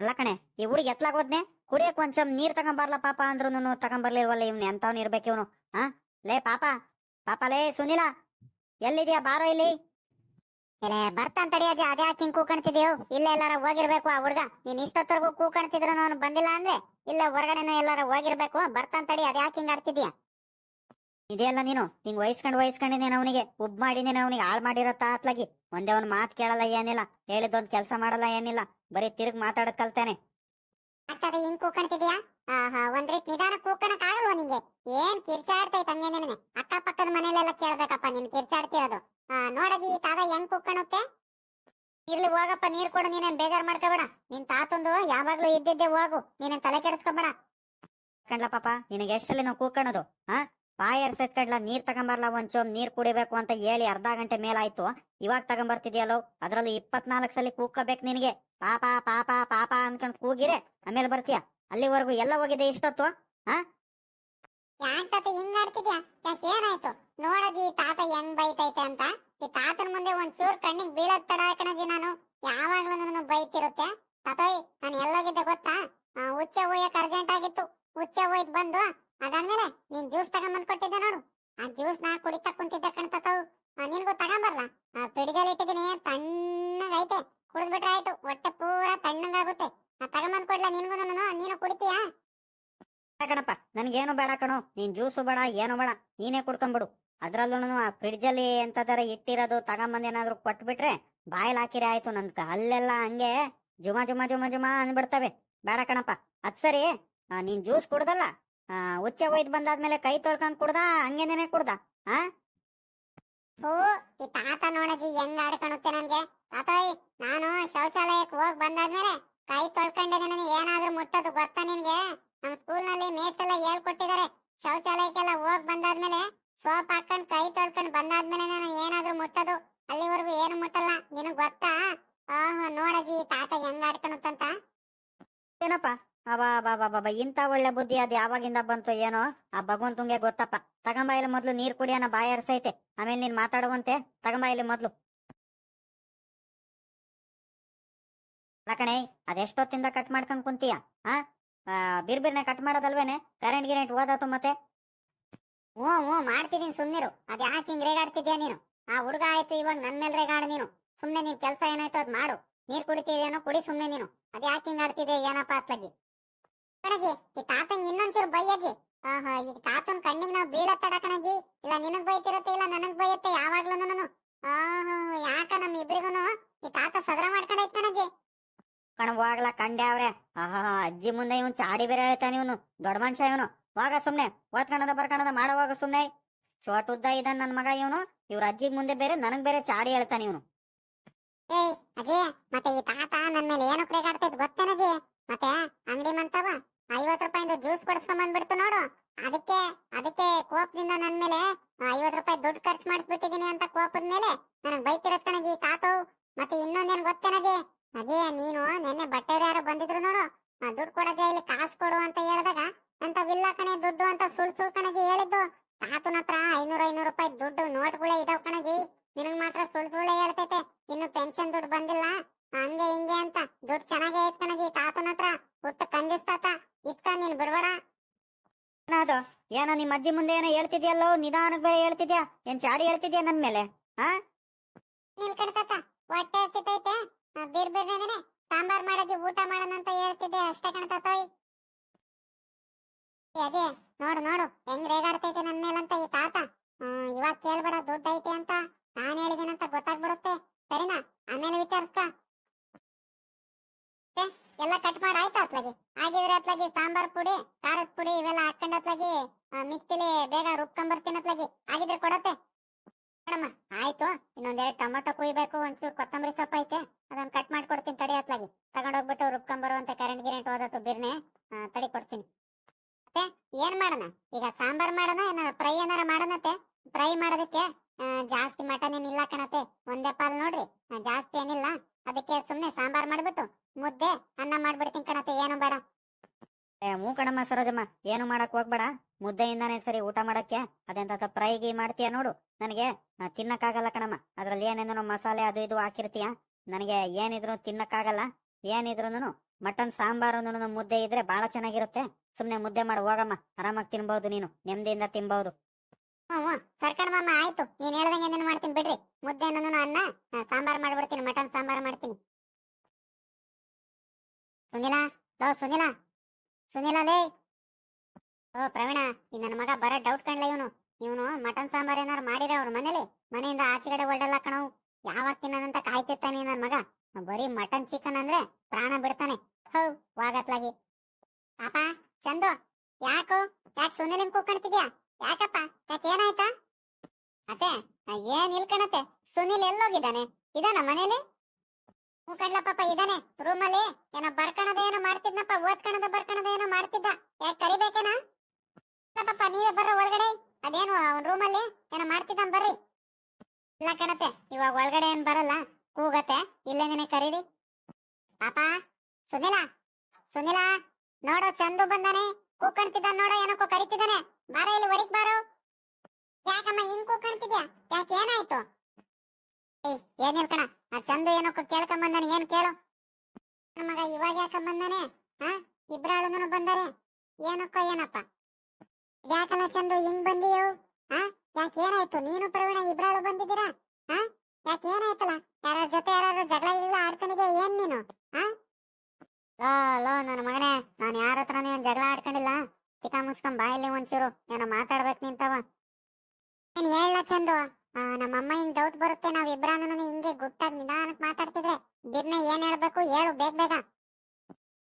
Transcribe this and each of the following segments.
ಅಲ್ಲ ಕಣೆ, ಈ ಹುಡುಗಿ ಎತ್ಲಾಗ ಹೋದ್ನೆ, ಕುಡಿಯಕ್ ಒಂದ್ ಚಮ್ ನೀರ್ ತಗೊಂಬರ್ಲ ಪಾಪ ಅಂದ್ರೂನು ತಗೊಂಬರ್ಲಿಲ್ವಲ್ಲ ಇವ್ನ ಎಂತವ್ ಇರ್ಬೇಕು ಇವನು ಹಾ ಲೇ ಪಾಪ ಪಾಪ ಲೇ ಸುನಿಲ, ಎಲ್ಲಿದ್ಯಾ ಬಾರೋ ಇಲ್ಲಿ? ಇಲ್ಲ ಬರ್ತಾನ್ ತಡಿಯಜ್ಜಿ ಅದೇ ಯಾಕೆ ಹಿಂಗ್ ಇಲ್ಲ ಎಲ್ಲಾರ ಹೋಗಿರ್ಬೇಕು ಆ ಹುಡ್ಗ. ನೀನ್ ಇಷ್ಟೊತ್ತರ್ಗೂ ಕೂಕಣ್ತಿದ್ರು ಅವನು ಬಂದಿಲ್ಲ ಅಂದ್ರೆ, ಇಲ್ಲ ಹೊರಗಡೆನೂ ಎಲ್ಲಾರ ಹೋಗಿರ್ಬೇಕು, ಬರ್ತಾನ್ ತಡಿ, ಅದೇ ಯಾಕೆ ಹಿಂಗ್ ಆಡ್ತಿದ್ಯಾ? ಇದೆಯಲ್ಲ ನೀನು, ಹಿಂಗ್ ವಹಿಸ್ಕೊಂಡ್ ವಹಿಸ್ಕೊಂಡಿದ್ದೇನೆ ಅವನಿಗೆ, ಉಬ್ ಮಾಡಿದ್ದೇನೆ ಅವನಿಗೆ, ಹಾಳ್ ಮಾಡಿರೋ ಆತ್ಲಾಗಿ ಒಂದೇ ಒಂದ್ ಮಾತ್ ಕೇಳಲ್ಲ ಏನಿಲ್ಲ. ಹೇಳಿದೊಂದ್ ಕೆಲಸ ಮಾಡಲ್ಲ ಏನಿಲ್ಲ. ಬರೀ ತಿರುಗ್ ಮಾತಾಡಕ್ ಕಲ್ತಾನೆ. ಆಗ್ತದೆ ಹಿಂಗ್ ಕೂಕಣ್ತಿದ್ಯಾ ಆಹಾ ಒಂದ್ ರೀತಿ ನಿಧಾನ ಕೂಕಣಕ್ ಆಗಲ್ವಾ ನಿಂಗೆ? ಏನ್ ಕಿರ್ಚಾಡ್ತೈತ್ ಹಂಗೆ ನಿನಗೆ ಅಕ್ಕಪಕ್ಕದ ಮನೇಲೆಲ್ಲ ಕೇಳ್ಬೇಕಪ್ಪ ನಿನ್ ಕಿರ್ಚಾಡ್ತಿರೋದು. ಆ ನೋಡದಿ ತಾತ ಹೆಂಗ್ ಕೂಕಣುತ್ತೆ? ಇರ್ಲಿ ಹೋಗಪ್ಪ ನೀರ್ ಕೊಡು ನೀನೇನ್ ಬೇಜಾರ್ ಮಾಡ್ಕೋಬೇಡ. ನಿನ್ ತಾತಂದು ಯಾವಾಗ್ಲೂ ಇದ್ದಿದ್ದೆ ಹೋಗು. ನೀನೇನ್ ತಲೆ ಕೆಡಿಸ್ಕೋಬೇಡ. ಕಣ್ಲ ಪಾಪ ನಿನಗೆ ಎಷ್ಟಲ್ಲಿ ನಾವು ಕೂಕಣದು ಹಾ ಬಾಯಿ ಎರ್ಸೆತ್ಕಡ್ಲ ನೀರ್ ತಗೊಂಬರ್ಲ ಒಂದ್ ಚೋಮ್ ನೀರ್ ಕುಡಿಬೇಕು ಅಂತ ಹೇಳಿ ಅರ್ಧ ಗಂಟೆ ಮೇಲಾಯ್ತು. ಇವಾಗ ತಗೊಂಬರ್ತಿದ್ಯಲ್ಲೋ? ಅದ್ರಲ್ಲಿ ಇಪ್ಪತ್ನಾಲ್ಕು ಸಲ ಕೂಗ್ಕೋಬೇಕು ನಿನಗೆ. ಪಾಪ ಪಾಪ ಪಾಪ ಅನ್ಕೊಂಡ್ ಕೂಗಿರೆ ಆಮೇಲೆ ಬರ್ತೀಯ? ಅಲ್ಲಿವರೆಗೂ ಎಲ್ಲ ಹೋಗಿದೆ ಇಷ್ಟೊತ್ತು ಯಾಕ್ ತಾತ ಹಿಂಗ್ ಆಡ್ತಿದ್ಯಾ ಯಾಕೆ ಏನಾಯ್ತು? ನೋಡದಿ ತಾತ ಹೆಂಗ್ ಬೈತೈತೆ ಅಂತ. ಈ ತಾತನ ಮುಂದೆ ಒಂದ್ ಚೂರ್ ಕಣ್ಣಿಗೆ ಬೀಳದ್ ತಡ ಕಣದಿ ನಾನು. ಯಾವಾಗ್ಲೂ ನನ್ನ ಬೈತಿರುತ್ತೆ. ತಾತೋಯ್, ನಾನು ಎಲ್ಲೋಗಿದ್ದೆ ಗೊತ್ತಾ? ಹುಚ್ಚ ಹೋಯಕ್ ಅರ್ಜೆಂಟ್ ಆಗಿತ್ತು. ಹುಚ್ಚ ಹೋಯ್ತು ಬಂದು ಅದಾದ್ಮೇಲೆ ನೀನ್ ಜ್ಯೂಸ್ ತಗೊಂಬಂದ್ ಕೊಟ್ಟಿದ್ದೆ ನೋಡು. ಆ ಜ್ಯೂಸ್ ನಾ ಕುಡಿತಾ ಕುಂತಿದ್ದೆ ಕಣ್ ತಾತವ್ ನಿನ್ಗೂ ತಗೊಂಬರ್ಲ? ಪಿಡಿದಲ್ಲಿ ಇಟ್ಟಿದ್ದೀನಿ ತಣ್ಣಗೈತೆ ಕುಡಿದ್ಬಿಟ್ರೆ ಆಯ್ತು ಹೊಟ್ಟೆ ಪೂರಾ ತಣ್ಣಗಾಗುತ್ತೆ. ನಾ ತಗೊಂಬಂದ್ ಕೊಡ್ಲ ನಿನ್ಗೂ ನಾನು ನೀನು ಕುಡಿತೀಯಾ ಕಣಪ್ಪ ನನ್ಗೇನು ಬೇಡ ಕಣೋ. ನೀನ್ ಜ್ಯೂಸು ಬೇಡ ಏನು ಬೇಡ. ನೀನೇ ಕುಡ್ಕೊಂಬಿಡು. ಅದ್ರಲ್ಲೂ ಆ ಫ್ರಿಡ್ಜ್ ಅಲ್ಲಿ ಎಂತದಾರ ಇಟ್ಟಿರೋದು ತಗೊಂಬಂದ್ ಏನಾದ್ರು ಕೊಟ್ಬಿಟ್ರೆ ಬಾಯಲ್ಲಿ ಹಾಕಿರಿ ಆಯ್ತು ನನ್ ಅಲ್ಲೆಲ್ಲ ಹಂಗೆ ಜುಮಾ ಜುಮಾ ಜುಮಾ ಜುಮಾ ಅಂದ್ಬಿಡ್ತವೆ. ಬೇಡ ಕಣಪ್ಪ ಅದ್ ಸರಿ. ಆ, ನೀನ್ ಜ್ಯೂಸ್ ಕುಡ್ದಲ್ಲ ಆ, ಉಚ್ಚೆ ಒಯ್ದ್ ಬಂದಾದ್ಮೇಲೆ ಕೈ ತೊಳ್ಕೊಂಡ್ ಕುಡ್ದ? ಹಂಗೇನೇನೆ ಕುಡ್ದ? ಓ ಈ ತಾತ ಹೆಂಗ್ ಆಡ್ಕೊಳುತ್ತೆ ನನ್ಗೆ. ತಾತೋಯ್ ನಾನು ಶೌಚಾಲಯಕ್ಕೆ ಹೋಗ್ ಬಂದಾದ್ಮೇಲೆ ಕೈ ತೊಳ್ಕೊಂಡೆ ನನಗೆ ಏನಾದ್ರೂ ಮುಟ್ಟೋದು ಗೊತ್ತಾ? ಅವ ಬಾಬಾ ಬಾಬಾ ಇಂತ ಒಳ್ಳೆ ಬುದ್ಧಿ ಅದ್ ಯಾವಾಗಿಂದ ಬಂತು ಏನೋ? ಆ ಭಗವಂತಂಗೆ ಗೊತ್ತಪ್ಪ. ತಗೊಂಬಾಯಿಲ್ಲ ಇಲ್ಲಿ ಮೊದ್ಲು ನೀರ್ ಕುಡಿಯನ ಬಾಯ ಅರ್ಸೈತೆ. ಆಮೇಲೆ ನೀನ್ ಮಾತಾಡುವಂತೆ ತಗೊಂಬಾಯಿಲ್ಲ ಇಲ್ಲಿ ಮೊದ್ಲು. ಲಕಣೆ ಕಣೆ ಅದೆಷ್ಟೊತ್ತಿಂದ ಕಟ್ ಮಾಡ್ಕೊಂಡ್ ಕುಂತೀಯ? ಹಾ ಬಿರ್ಬಿರ್ನೆ ಕಟ್ ಮಾಡೋದಲ್ವೇನೆ? ಕರೆಂಟ್ ಗಿರೆಂಟ್ ಓದಾತು ಮತ್ತೆ? ಹ್ಞೂ ಹ್ಞೂ ಮಾಡ್ತಿದೀನಿ ಸುಮ್ನಿರು. ಅದ್ ಯಾಕೆ ಹಿಂಗ್ ರೇಗಾಡ್ತಿದ್ಯಾ ನೀನು? ಆ ಹುಡುಗ ಆಯ್ತು ಇವಾಗ ನನ್ನ ಮೇಲೆ ರೇಗಾಡು ನೀನು. ಸುಮ್ನೆ ನಿನ್ ಕೆಲ್ಸ ಏನಾಯ್ತು ಅದ್ ಮಾಡು. ನೀರ್ ಕುಡಿತಿದ್ಯಾನೋ ಕುಡಿ ಸುಮ್ಮನೆ ನೀನು. ಅದ್ ಯಾಕೆ ಹಿಂಗ್ ಆಡ್ತಿದ್ಯಾ? ಏನಪ್ಪ ಕಣಜಿ ಈ ತಾತನ್ ಇನ್ನೊಂಚೂರು ಬೈಯಜಿ ಆಹಾ ಈ ತಾತನ್ ಕಣ್ಣಿಗೆ ನಾವ್ ಬೀಳತ್ತಡ ಕಣಜಿ. ಇಲ್ಲ ನಿನಗ್ ಬೈತಿರತ್ತೆ ಇಲ್ಲ ನನಗ್ ಬೈಯತ್ತೆ ಯಾವಾಗ್ಲೂ ನಾನು. ಆಹಾ ಯಾಕ ನಮ್ ಇಬ್ರಿಗೂನು ಈ ತಾತ ಸದರ ಐತ್ ಕಣಜಿ. ಕಣ ಹೋಗ್ಲ ಕಂಡೆ ಅವ್ರೆ. ಆಹಾ ಅಜ್ಜಿ ಮುಂದೆ ಇವನ್ ಚಾಡಿ ಬೇರೆ ಹೇಳ್ತಾನೆ ಇವನು. ದೊಡ್ಡ ಮನುಷ್ಯ ಇವನು. ಹೋಗ ಸುಮ್ನೆ ಓದ್ಕಣದ ಬರ್ಕಣದ ಮಾಡುವಾಗ ಸುಮ್ನೆ. ಚೋಟ್ ಉದ್ದ ಇದ್ದಾನ ನನ್ ಮಗ ಇವನು. ಇವ್ರ ಅಜ್ಜಿಗ್ ಮುಂದೆ ಬೇರೆ ನನಗ್ ಬೇರೆ ಚಾಡಿ ಹೇಳ್ತಾನೆ ಇವನು. ಏಯ್ ಅಜಯ್ ಮತ್ತೆ ಈ ತಾತ ನನ್ ಮೇಲೆ ಏನು ಕ್ರೇಗಾಡ್ತೈತ್ ಗೊತ್ತೇನಜಿ ಮತ್ತೆ ಅಂಗಡಿ ಮಂತವ? ಐವತ್ ರೂಪಾಯಿಂದ ಜ್ಯೂಸ್ ಕೊಡಿಸ್ಕೊಂಡ್ ಬಂದ್ಬಿಡ್ತು ನೋಡು. ಅದಕ್ಕೆ ಅದಕ್ಕೆ ಕೋಪದಿಂದ ನನ್ ಮೇಲೆ ಐವತ್ ರೂಪಾಯಿ ದುಡ್ಡು ಖರ್ಚು ಮಾಡಿಸ್ಬಿಟ್ಟಿದೀನಿ ಅಂತ ಕೋಪದ ಮೇಲೆ ನನಗ್ ಬೈತಿರತ್ ಕಣಜಿ ತಾತು. ಮತ್ತೆ ಇನ್ನೊಂದೇನ್ ಗೊತ್ತೇನಜಿ ಅದೇ, ನೀನು ನಿನ್ನೆ ಬಟ್ಟೆ ಯಾರೋ ಬಂದಿದ್ರು ನೋಡು. ದುಡ್ಡು ಕೊಡಜೆ ಇಲ್ಲಿ ಕಾಸು ಕೊಡು ಅಂತ ಹೇಳಿದಾಗ ಅಂತ ವಿಲ್ಲ ಕಣೆ, ದುಡ್ಡು ಅಂತ ಸುಳ್ ಸುಳ್ ಕಣಜಿ ಹೇಳಿದ್ದು. ತಾತನ ಹತ್ರ ಐನೂರ, ಐನೂರು ರೂಪಾಯಿ ದುಡ್ಡು ನೋಟ್ಗಳೇ ಇದಾವ್ ಕಣಜಿ ನಿನಗ್ ಮಾತ್ರ ಸುಳ್ ಸುಳ್ಳೆ ಹೇಳ್ತೈತೆ. ಇನ್ನು ಪೆನ್ಷನ್ ದುಡ್ಡು ಬಂದಿಲ್ಲ. ಹಂಗೆ, ಹಿಂಗೆ ಅಂತ ದುಡ್ಡು ಚೆನ್ನಾಗೇ ಐತ್ ಕಣಜಿ ತಾತನ ಹತ್ರ. ಹುಟ್ಟು ಕಂಜೂಸ್ ತಾತ ಇಟ್ಕ ನೀನ್ ಬಿಡ್ಬೇಡ ಅದು ಏನೋ ನಿಮ್ಮ ಅಜ್ಜಿ ಮುಂದೆ ಏನೋ ಹೇಳ್ತಿದ್ಯಲ್ಲೋ ನಿಧಾನಕ್ಕೆ ಬೇರೆ ಹೇಳ್ತಿದ್ಯಾ? ಏನ್ ಚಾಡಿ ಹೇಳ್ತಿದ್ಯಾ ನನ್ ಮೇಲೆ ನಿಲ್ಕಣ್ ತಾತ, ಹೊಟ್ಟೆ ಹಸಿತೈತೆ ಬಿರ್ ಬಿರ್ನೇನೆ ಸಾಂಬಾರ್ ಮಾಡದಿ, ಊಟ ಮಾಡೋಣ ಅಂತ ಹೇಳ್ತಿದ್ದೆ ಅಷ್ಟೇ ಕಣ ತಾತೋಯ್. ಅದೇ ನೋಡು ನೋಡು, ಹೆಂಗ್ ರೇಗಾಡ್ತೈತೆ ನನ್ ಮೇಲಂತ ಈ ತಾತ? ಇವಾಗ ಕೇಳ್ಬೇಡ ದುಡ್ಡು ಐತೆ ಅಂತ ನಾನ್ ಹೇಳಿದೀನಂತ ಗೊತ್ತಾಗ್ಬಿಡುತ್ತೆ. ಸರಿನಾ? ಆಮೇಲೆ ವಿಚಾರಿಸ್ಕ. ಎಲ್ಲ ಕಟ್ ಮಾಡಿ, ಆಯ್ತಾ ಅತ್ಲಾಗಿ. ಆಗಿದ್ರೆ ಅತ್ಲಾಗಿ ಸಾಂಬಾರ್ ಪುಡಿ, ಖಾರದ ಪುಡಿ ಇವೆಲ್ಲ ಹಾಕೊಂಡ್ ಅತ್ಲಾಗಿ ಮಿಕ್ಸಿಲಿ ಬೇಗ ರುಬ್ಕೊಂಬರ್ತೀನಿ ಅತ್ಲಾಗಿ. ಆಗಿದ್ರೆ ಕೊಡತ್ತೆ. ಮೇಡಮ್ ಆಯ್ತು. ಇನ್ನೊಂದೆರಡು ಟೊಮೊಟೊ ಕುಯ್ಬೇಕು, ಒಂಚೂರು ಕೊತ್ತಂಬರಿ ಸೊಪ್ಪು ಐತೆ. ಅದನ್ನ ಕಟ್ ಮಾಡ್ಕೊಡ್ತೀನಿ ತಡಿ ಅತ್ಲಾಗಿ. ತಗೊಂಡೋಗ್ಬಿಟ್ಟು ರುಬ್ಕೊಂಬರುವಂತೆ ಕರೆಂಟ್ ಗಿರೆಂಟ್ ಹೋದತ್ತು ಬಿರ್ನೆ ತಡಿ ಕೊಡ್ತೀನಿ. ಮತ್ತೆ ಏನ್ ಮಾಡೋಣ? ಈಗ ಸಾಂಬಾರ್ ಮಾಡೋಣ, ಏನ ಫ್ರೈ ಏನಾರ ಮಾಡೋಣತ್ತೆ? ಫ್ರೈ ಮಾಡೋದಕ್ಕೆ ಜಾಸ್ತಿ ಮಟನ್ ಏನಿಲ್ಲ ಕಣತೆ. ಒಂದೇ ಪಾಲ್ ನೋಡ್ರಿ. ಜಾಸ್ತಿ ಏನಿಲ್ಲ. ಅದಕ್ಕೆ ಸುಮ್ನೆ ಸಾಂಬಾರ್ ಮಾಡ್ಬಿಟ್ಟು ಮುದ್ದೆ ಅನ್ನ ಮಾಡ್ಬಿಡ್ತೀನಿ ಕಣತೆ. ಏನು ಬೇಡ. ಏ ಮೂ ಕಣಮ್ಮ ಸರೋಜಮ್ಮ. ಏನು ಮಾಡಕ್ ಹೋಗ್ಬೇಡ. ಮುದ್ದೆಯಿಂದಾನೇ ಸರಿ ಊಟ ಮಾಡಕ್ಕೆ ಅದೆಂತ ಫ್ರೈ ಗೀ ಮಾಡ್ತೀಯ ನೋಡು. ನನಗೆ ತಿನ್ನಕ್ಕಾಗಲ್ಲ ಕಣಮ್ಮ. ಅದ್ರಲ್ಲಿ ಏನೇನೋ ಮಸಾಲೆ ಅದು ಇದು ಹಾಕಿರ್ತೀಯ. ನನಗೆ ಏನಿದ್ರು ತಿನ್ನಕ್ಕಾಗಲ್ಲ. ಏನಿದ್ರು ಮಟನ್, ಸಾಂಬಾರು ಮುದ್ದೆ ಇದ್ರೆ ಬಹಳ ಚೆನ್ನಾಗಿರುತ್ತೆ. ಸುಮ್ನೆ ಮುದ್ದೆ ಮಾಡಿ, ಹೋಗಮ್ಮ. ಆರಾಮಾಗಿ ತಿನ್ಬಹುದು ನೀನು. ನೆಮ್ಮದಿಯಿಂದ ತಿನ್ಬಹುದು ಹ್ಞೂ ಮಾಮ, ಆಯ್ತು. ನೀನ್ ಹೇಳ್ದಂಗೆ ಏನೇನು ಮಾಡ್ತೀನಿ ಬಿಡ್ರಿ. ಮುದ್ದೆ ಅನ್ನೋದನ್ನು ಅನ್ನ ಸಾಂಬಾರ್ ಮಾಡ್ಬಿಡ್ತೀನಿ, ಮಟನ್ ಸಾಂಬಾರ್ ಮಾಡ್ತೀನಿ. ಸುನಿಲಾ, ಲೋ, ಸುನಿಲಾ. ಸುನಿಲ, ಲೇ. ಓ, ಪ್ರವೀಣ, ಈ ನನ್ನ ಮಗ ಬರೋ ಡೌಟ್ ಕಂಡ್ಲ ಇವನು? ಇವನು ಮಟನ್ ಸಾಂಬಾರ್ ಏನಾರು ಮಾಡಿದ್ರೆ ಅವ್ರ ಮನೇಲಿ? ಮನೆಯಿಂದ ಆಚೆಗಡೆ ಒಳ್ಳೆಲ್ಲ ಕಣವು ಯಾವಾಗ ತಿನ್ನೋದಂತ ಕಾಯ್ತಿರ್ತಾನೆ ನನ್ನ ಮಗ. ಬರೀ ಮಟನ್ ಚಿಕನ್ ಅಂದ್ರೆ ಪ್ರಾಣ ಬಿಡ್ತಾನೆ. ಹೌ ವಾಗತ್ಲಾಗಿ. ಪಾಪ, ಚಂದು. ಯಾಕೋ? ಯಾಕೆ ಸುನಿಲಿನ್ ಕೂತ್ಕೊಂಡ್ತಿದ್ಯಾ ಯಾಕಪ್ಪ? ಯಾಕೆ ಏನಾಯ್ತಾ? ಅತ್ತೆ ಏನ್ ಇಲ್ಕಣತ್ತೆ ಸುನಿಲ್ ಎಲ್ಲೋಗಿದ್ದಾನೆ. ಇದಾನ ಮನೇಲಿ? ಹೂ ಕಡ್ಲ ಪಾಪ ಇದಾನೆ ರೂಮಲ್ಲಿ ಏನೋ ಬರ್ಕಣದ ಏನೋ ಮಾಡ್ತಿದ್ನಪ್ಪ, ಓದ್ಕಣದ ಬರ್ಕಣದ ಏನೋ ಮಾಡ್ತಿದ್ದ. ಯಾಕೆ ಕರಿಬೇಕೇನಾ? ಇಲ್ಲ ಪಾಪ ನೀವೇ ಬರ್ರ ಒಳಗಡೆ. ಅದೇನು, ಅವ್ನ ರೂಮಲ್ಲಿ ಏನೋ ಮಾಡ್ತಿದ್ದ ಬರ್ರಿ. ಇಲ್ಲ ಕಣತ್ತೆ, ಇವಾಗ ಒಳಗಡೆ ಏನ್ ಬರಲ್ಲ. ಕೂಗತ್ತೆ ಇಲ್ಲೇನೇ ಕರೀರಿ. ಪಾಪ, ಸುನಿಲ ಸುನಿಲ, ನೋಡೋ, ಚಂದು ಬಂದಾನೆ. ಕೂಕಣ್ತಿದ್ದಾನ ನೋಡ ಏನಕ್ಕೋ ಕರಿತಿದ್ದಾನೆ. ಬಾರ ಇಲ್ಲಿ ಹೊರಗ್ ಬಾರೋ. ಯಾಕಮ್ಮ ಹಿಂಗ್ ಕೂಕಣ್ತಿದ್ಯಾ? ಯಾಕೆ ಏನಾಯ್ತು? ಏ ಏನಿಲ್ ಕಣ, ಆ ಚಂದ ಏನಕ್ಕೋ ಕೇಳ್ಕೊಂಡ್ ಬಂದಾನೆ, ಏನ್ ಕೇಳು? ಮಗ ಇವಾಗ ಯಾಕ ಬಂದಾನೆ? ಹಾ ಇಬ್ರಾಳುನು ಬಂದಾರೆ. ಏನಕ್ಕೋ ಏನಪ್ಪ? ಯಾಕಲ್ಲ ಚಂದು ಹಿಂಗ್ ಬಂದಿಯೋ? ಹಾ, ಯಾಕೆ ಏನಾಯ್ತು? ನೀನು ಪ್ರವೀಣ ಇಬ್ರಾಳು ಬಂದಿದ್ದೀರಾ? ಹಾ, ಯಾಕೆ ಏನಾಯ್ತಲ್ಲ? ಯಾರ ಜೊತೆ ಯಾರು ಜಗಳ ಇಲ್ಲ ಆಡ್ಕೊಂಡಿದ್ಯಾ ಏನ್ ನೀನು? ಹಾ? ಲೋ ಲೋ ನನ್ನ ಮಗನೇ ನಾನು ಯಾರ ಹತ್ರನೇ ಏನು ಜಗಳ ಆಡ್ಕೊಂಡಿಲ್ಲ. ಚಿಕ್ಕ ಮುಚ್ಕೊಂಡ್ ಬಾಯಲ್ಲಿ ಒಂಚೂರು ಏನೋ ಮಾತಾಡ್ಬೇಕು ನಿಂತವ. ನೀನ್ ಹೇಳ ಚಂದು? ಆ, ನಮ್ಮ ಅಮ್ಮ ಹಿಂಗ್ ಡೌಟ್ ಬರುತ್ತೆ ನಾವ್ ಇಬ್ರಾನು ಹಿಂಗೆ ಗುಟ್ಟಾಗಿ ನಿಧಾನಕ್ ಮಾತಾಡ್ತಿದ್ರೆ ಬಿರ್ನೆ ಏನ್ ಹೇಳ್ಬೇಕು ಹೇಳು ಬೇಗ ಬೇಗ.